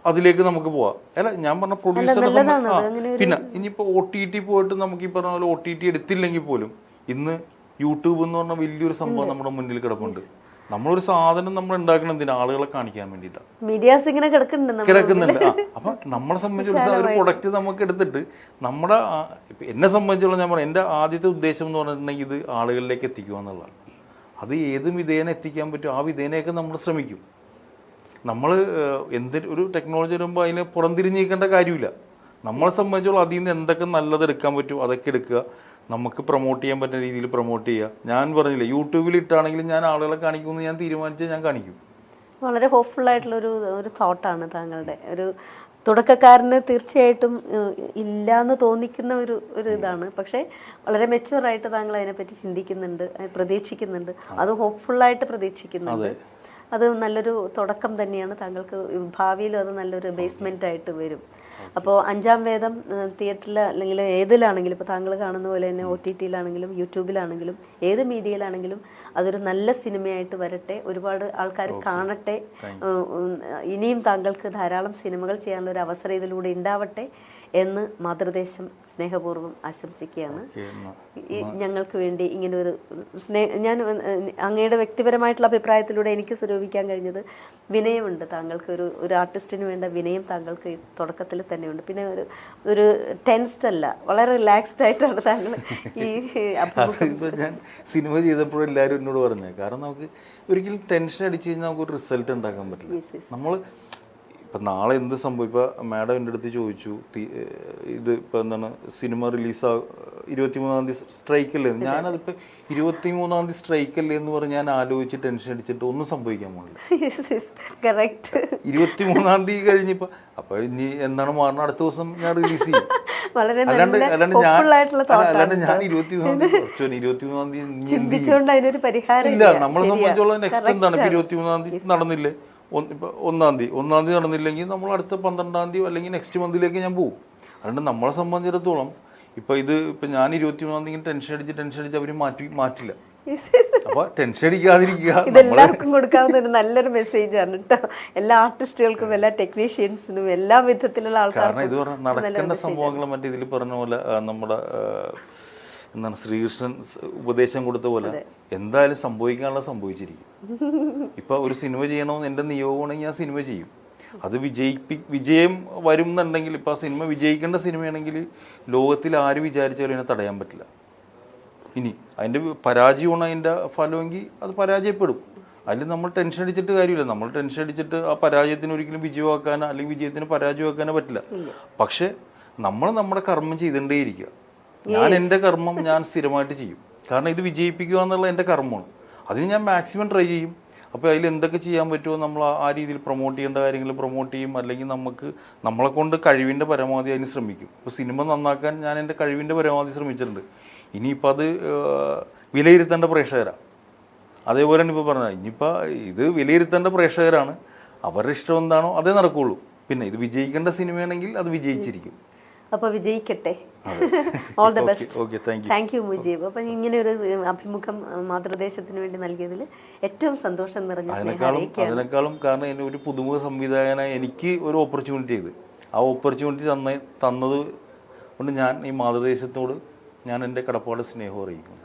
അതിലേക്ക് നമുക്ക് പോവാം. അല്ല ഞാൻ പറഞ്ഞ പ്രൊഡ്യൂസറെ ആ, പിന്നെ ഇനിയിപ്പോൾ ഒ ടി ടി പോയിട്ട് നമുക്ക് ഈ പറഞ്ഞ പോലെ ഒ ടി ടി എടുത്തില്ലെങ്കിൽ പോലും ഇന്ന് യൂട്യൂബ് എന്ന് പറഞ്ഞ വലിയൊരു സംഭവം നമ്മുടെ മുന്നിൽ കിടപ്പുണ്ട്. നമ്മളൊരു സാധനം നമ്മൾ ഉണ്ടാക്കണം എന്തിനാ? ആളുകളെ കാണിക്കാൻ വേണ്ടിയിട്ടാണ് മീഡിയാസ് ഇങ്ങനെ കിടക്കുന്നുണ്ട് നമ്മുടെ കിടക്കുന്നുണ്ട്. ആ, അപ്പൊ നമ്മളെ സംബന്ധിച്ച് ഒരു പ്രൊഡക്റ്റ് നമുക്ക് എടുത്തിട്ട് നമ്മുടെ എന്നെ സംബന്ധിച്ചുള്ള ഞാൻ പറയാം എന്റെ ആദ്യത്തെ ഉദ്ദേശം എന്ന് പറഞ്ഞിട്ടുണ്ടെങ്കിൽ ഇത് ആളുകളിലേക്ക് എത്തിക്കുക എന്നുള്ളതാണ്. അത് ഏതും വിധേയനെ എത്തിക്കാൻ പറ്റും ആ വിധേയനെയൊക്കെ നമ്മൾ ശ്രമിക്കും. നമ്മൾ എന്ത് ഒരു ടെക്നോളജി വരുമ്പോൾ അതിനെ പുറംതിരിഞ്ഞ് നിൽക്കേണ്ട കാര്യമില്ല. നമ്മളെ സംബന്ധിച്ചോളം അതിൽ നിന്ന് എന്തൊക്കെ നല്ലത് എടുക്കാൻ പറ്റും അതൊക്കെ എടുക്കുക. നമുക്ക് പ്രൊമോട്ട് ചെയ്യാൻ പറ്റുന്ന രീതിയിൽ പ്രൊമോട്ട് ചെയ്യുക ഞാൻ പറഞ്ഞില്ല യൂട്യൂബിൽ ഇട്ടാണെങ്കിലും ഞാൻ ആളുകളെ കാണിക്കുമെന്ന് ഞാൻ തീരുമാനിച്ചാൽ ഞാൻ കാണിക്കും. വളരെ ഹോപ്പ്ഫുൾ ആയിട്ടുള്ള ഒരു ഒരു തോട്ടാണ് താങ്കളുടെ. ഒരു തുടക്കക്കാരന് തീർച്ചയായിട്ടും ഇല്ല എന്ന് തോന്നിക്കുന്ന ഒരു ഒരു ഇതാണ്. പക്ഷേ വളരെ മെച്ചുവറായിട്ട് താങ്കൾ അതിനെപ്പറ്റി ചിന്തിക്കുന്നുണ്ട് പ്രതീക്ഷിക്കുന്നുണ്ട്. അത് ഹോപ്പ്ഫുള്ളായിട്ട് പ്രതീക്ഷിക്കുന്നുണ്ട്. അത്. നല്ലൊരു തുടക്കം തന്നെയാണ്. താങ്കൾക്ക് ഭാവിയിലും അത് നല്ലൊരു ബേസ്മെന്റ് ആയിട്ട് വരും. അപ്പോൾ അഞ്ചാം വേദം തിയേറ്ററിൽ അല്ലെങ്കിൽ ഏതിലാണെങ്കിലും ഇപ്പോൾ താങ്കൾ കാണുന്ന പോലെ തന്നെ ഒ ടി ടിയിലാണെങ്കിലും യൂട്യൂബിലാണെങ്കിലും ഏത് മീഡിയയിലാണെങ്കിലും അതൊരു നല്ല സിനിമയായിട്ട് വരട്ടെ ഒരുപാട് ആൾക്കാർ കാണട്ടെ ഇനിയും താങ്കൾക്ക് ധാരാളം സിനിമകൾ ചെയ്യാനുള്ള ഒരു അവസരം ഇതിലൂടെ ഉണ്ടാവട്ടെ. എന്ന് മാതൃദേശം സ്നേഹപൂർവം ആശംസിക്കുകയാണ്. ഞങ്ങൾക്ക് വേണ്ടി ഇങ്ങനെ ഒരു സ്നേഹ ഞാൻ അങ്ങയുടെ വ്യക്തിപരമായിട്ടുള്ള അഭിപ്രായത്തിലൂടെ എനിക്ക് സ്വരൂപിക്കാൻ കഴിഞ്ഞത് വിനയമുണ്ട്. താങ്കൾക്ക് ഒരു ഒരു ആർട്ടിസ്റ്റിന് വേണ്ട വിനയം താങ്കൾക്ക് തുടക്കത്തിൽ തന്നെയുണ്ട്. പിന്നെ ഒരു ഒരു ടെൻസ്ഡ് അല്ല വളരെ റിലാക്സ്ഡ് ആയിട്ടാണ് താങ്കൾ ഈ അപ്പോൾ ഞാൻ സിനിമ ചെയ്തപ്പോഴും എല്ലാവരും എന്നോട് പറഞ്ഞത് കാരണം നമുക്ക് ഒരിക്കലും ടെൻഷൻ അടിച്ചു കഴിഞ്ഞാൽ നമുക്ക് ഒരു റിസൾട്ട് ഉണ്ടാക്കാൻ പറ്റില്ല. നമ്മൾ ഇപ്പം നാളെ എന്ത് സംഭവം ഇപ്പം മാഡം എന്റെ അടുത്ത് ചോദിച്ചു ഇത് ഇപ്പം എന്താണ് സിനിമ റിലീസാ ഇരുപത്തി മൂന്നാം തീയതി സ്ട്രൈക്ക് അല്ലേ ഞാനതിപ്പോൾ ഇരുപത്തി മൂന്നാം തീയതി സ്ട്രൈക്ക് അല്ലേ എന്ന് പറഞ്ഞ് ഞാൻ ആലോചിച്ച് ടെൻഷൻ അടിച്ചിട്ട് ഒന്നും സംഭവിക്കാൻ പോകില്ല ഇരുപത്തിമൂന്നാം ഇരുപത്തി മൂന്നാം തീയതി കഴിഞ്ഞിപ്പോൾ അപ്പോൾ ഇനി എന്താണ് മാറണം അടുത്ത ദിവസം ഞാൻ റിലീസ് ചെയ്യും. അല്ലാണ്ട് ഞാൻ hopeful അല്ല, അല്ലാണ്ട് ഞാൻ ഇരുപത്തി മൂന്നാം തീയതി കുറച്ചു ഇല്ല. നമ്മളെ സംബന്ധിച്ചോളം നെക്സ്റ്റ് എന്താണ്? ഇരുപത്തിമൂന്നാം തീയതി നടന്നില്ലേ? ഒന്ന് ഇപ്പൊ ഒന്നാം തീയതി. ഒന്നാം തീയതി നടന്നില്ലെങ്കിൽ നമ്മൾ അടുത്ത പന്ത്രണ്ടാം തീയതി അല്ലെങ്കിൽ നെക്സ്റ്റ് മന്തിലേക്ക് ഞാൻ പോകും അതുകൊണ്ട് നമ്മളെ സംബന്ധിച്ചിടത്തോളം ഇപ്പം ഇത് ഇപ്പം ഞാൻ ഇരുപത്തി മൂന്നാം തീയതി ടെൻഷൻ അടിച്ച് ടെൻഷൻ അടിച്ച് അവർ മാറ്റി മാറ്റില്ല. അപ്പൊ ടെൻഷൻ അടിക്കാതിരിക്കുക. ഇതെല്ലാവർക്കും കൊടുക്കാവുന്ന ഒരു നല്ലൊരു മെസ്സേജ് ആണ് കേട്ടോ എല്ലാ ആർട്ടിസ്റ്റുകൾക്കും എല്ലാ ടെക്നീഷ്യൻസിനും എല്ലാ വിധത്തിലുള്ള ആൾക്കാർക്കും ഇത് പറഞ്ഞ നടക്കേണ്ട സംഭവങ്ങൾ മറ്റേ ഇതിൽ പറഞ്ഞ പോലെ നമ്മുടെ എന്താണ് ശ്രീകൃഷ്ണൻ ഉപദേശം കൊടുത്ത പോലെ എന്തായാലും സംഭവിക്കാനുള്ള സംഭവിച്ചിരിക്കും. ഇപ്പൊ ഒരു സിനിമ ചെയ്യണമെന്ന് എന്റെ നിയോഗമാണെങ്കിൽ ഞാൻ സിനിമ ചെയ്യും. അത് വിജയിപ്പി വിജയം വരും എന്നുണ്ടെങ്കിൽ ഇപ്പൊ ആ സിനിമ വിജയിക്കേണ്ട സിനിമയാണെങ്കിൽ ലോകത്തിൽ ആര് വിചാരിച്ചാലും അതിനെ തടയാൻ പറ്റില്ല. ഇനി അതിന്റെ പരാജയമാണ് അതിന്റെ ഫലമെങ്കിൽ അത് പരാജയപ്പെടും. അതിൽ നമ്മൾ ടെൻഷൻ അടിച്ചിട്ട് കാര്യമില്ല. നമ്മൾ ടെൻഷൻ അടിച്ചിട്ട് ആ പരാജയത്തിന് ഒരിക്കലും വിജയമാക്കാനോ അല്ലെങ്കിൽ വിജയത്തിന് പരാജയമാക്കാനോ പറ്റില്ല. പക്ഷെ നമ്മൾ നമ്മുടെ കർമ്മം ചെയ്തുകൊണ്ടേയിരിക്കുക. ഞാൻ എന്റെ കർമ്മം ഞാൻ സ്ഥിരമായിട്ട് ചെയ്യും. കാരണം ഇത് വിജയിപ്പിക്കുക എന്നുള്ള എന്റെ കർമ്മമാണ്. അതിന് ഞാൻ മാക്സിമം ട്രൈ ചെയ്യും. അപ്പോൾ അതിൽ എന്തൊക്കെ ചെയ്യാൻ പറ്റുമോ നമ്മൾ ആ- രീതിയിൽ പ്രൊമോട്ട് ചെയ്യേണ്ട കാര്യങ്ങൾ പ്രൊമോട്ട് ചെയ്യും. അല്ലെങ്കിൽ നമുക്ക് നമ്മളെ കൊണ്ട് കഴിവിന്റെ പരമാവധി അതിന് ശ്രമിക്കും. ഇപ്പോൾ സിനിമ നന്നാക്കാൻ ഞാൻ എന്റെ കഴിവിന്റെ പരമാവധി ശ്രമിച്ചിട്ടുണ്ട്. ഇനിയിപ്പോൾ അത് വിലയിരുത്തേണ്ട പ്രേക്ഷകരാണ് അതേപോലെ തന്നെ ഇപ്പോൾ പറഞ്ഞത്. ഇനിയിപ്പോൾ ഇത് വിലയിരുത്തേണ്ട പ്രേക്ഷകരാണ്. അവരുടെ ഇഷ്ടം എന്താണോ അതേ നടക്കുകയുള്ളൂ പിന്നെ ഇത് വിജയിക്കേണ്ട സിനിമയാണെങ്കിൽ അത് വിജയിച്ചിരിക്കും. അപ്പൊ വിജയിക്കട്ടെ. All the best okay thank you Mujeeb. അപ്പൊ ഇങ്ങനെ ഒരു അഭിമുഖം മാതൃദേശത്തിന് വേണ്ടി നൽകിയതിൽ ഏറ്റവും സന്തോഷം നിറഞ്ഞ അതിനേക്കാളും കാരണം ഒരു പുതുമുഖ സംവിധായകനായി എനിക്ക് ഒരു ഓപ്പർച്യൂണിറ്റി ചെയ്ത്. ആ ഓപ്പർച്യൂണിറ്റി തന്നെ തന്നത് കൊണ്ട് ഞാൻ ഈ മാതൃദേശത്തോട് ഞാൻ എന്റെ കടപ്പാട് സ്നേഹം അറിയിക്കുന്നു.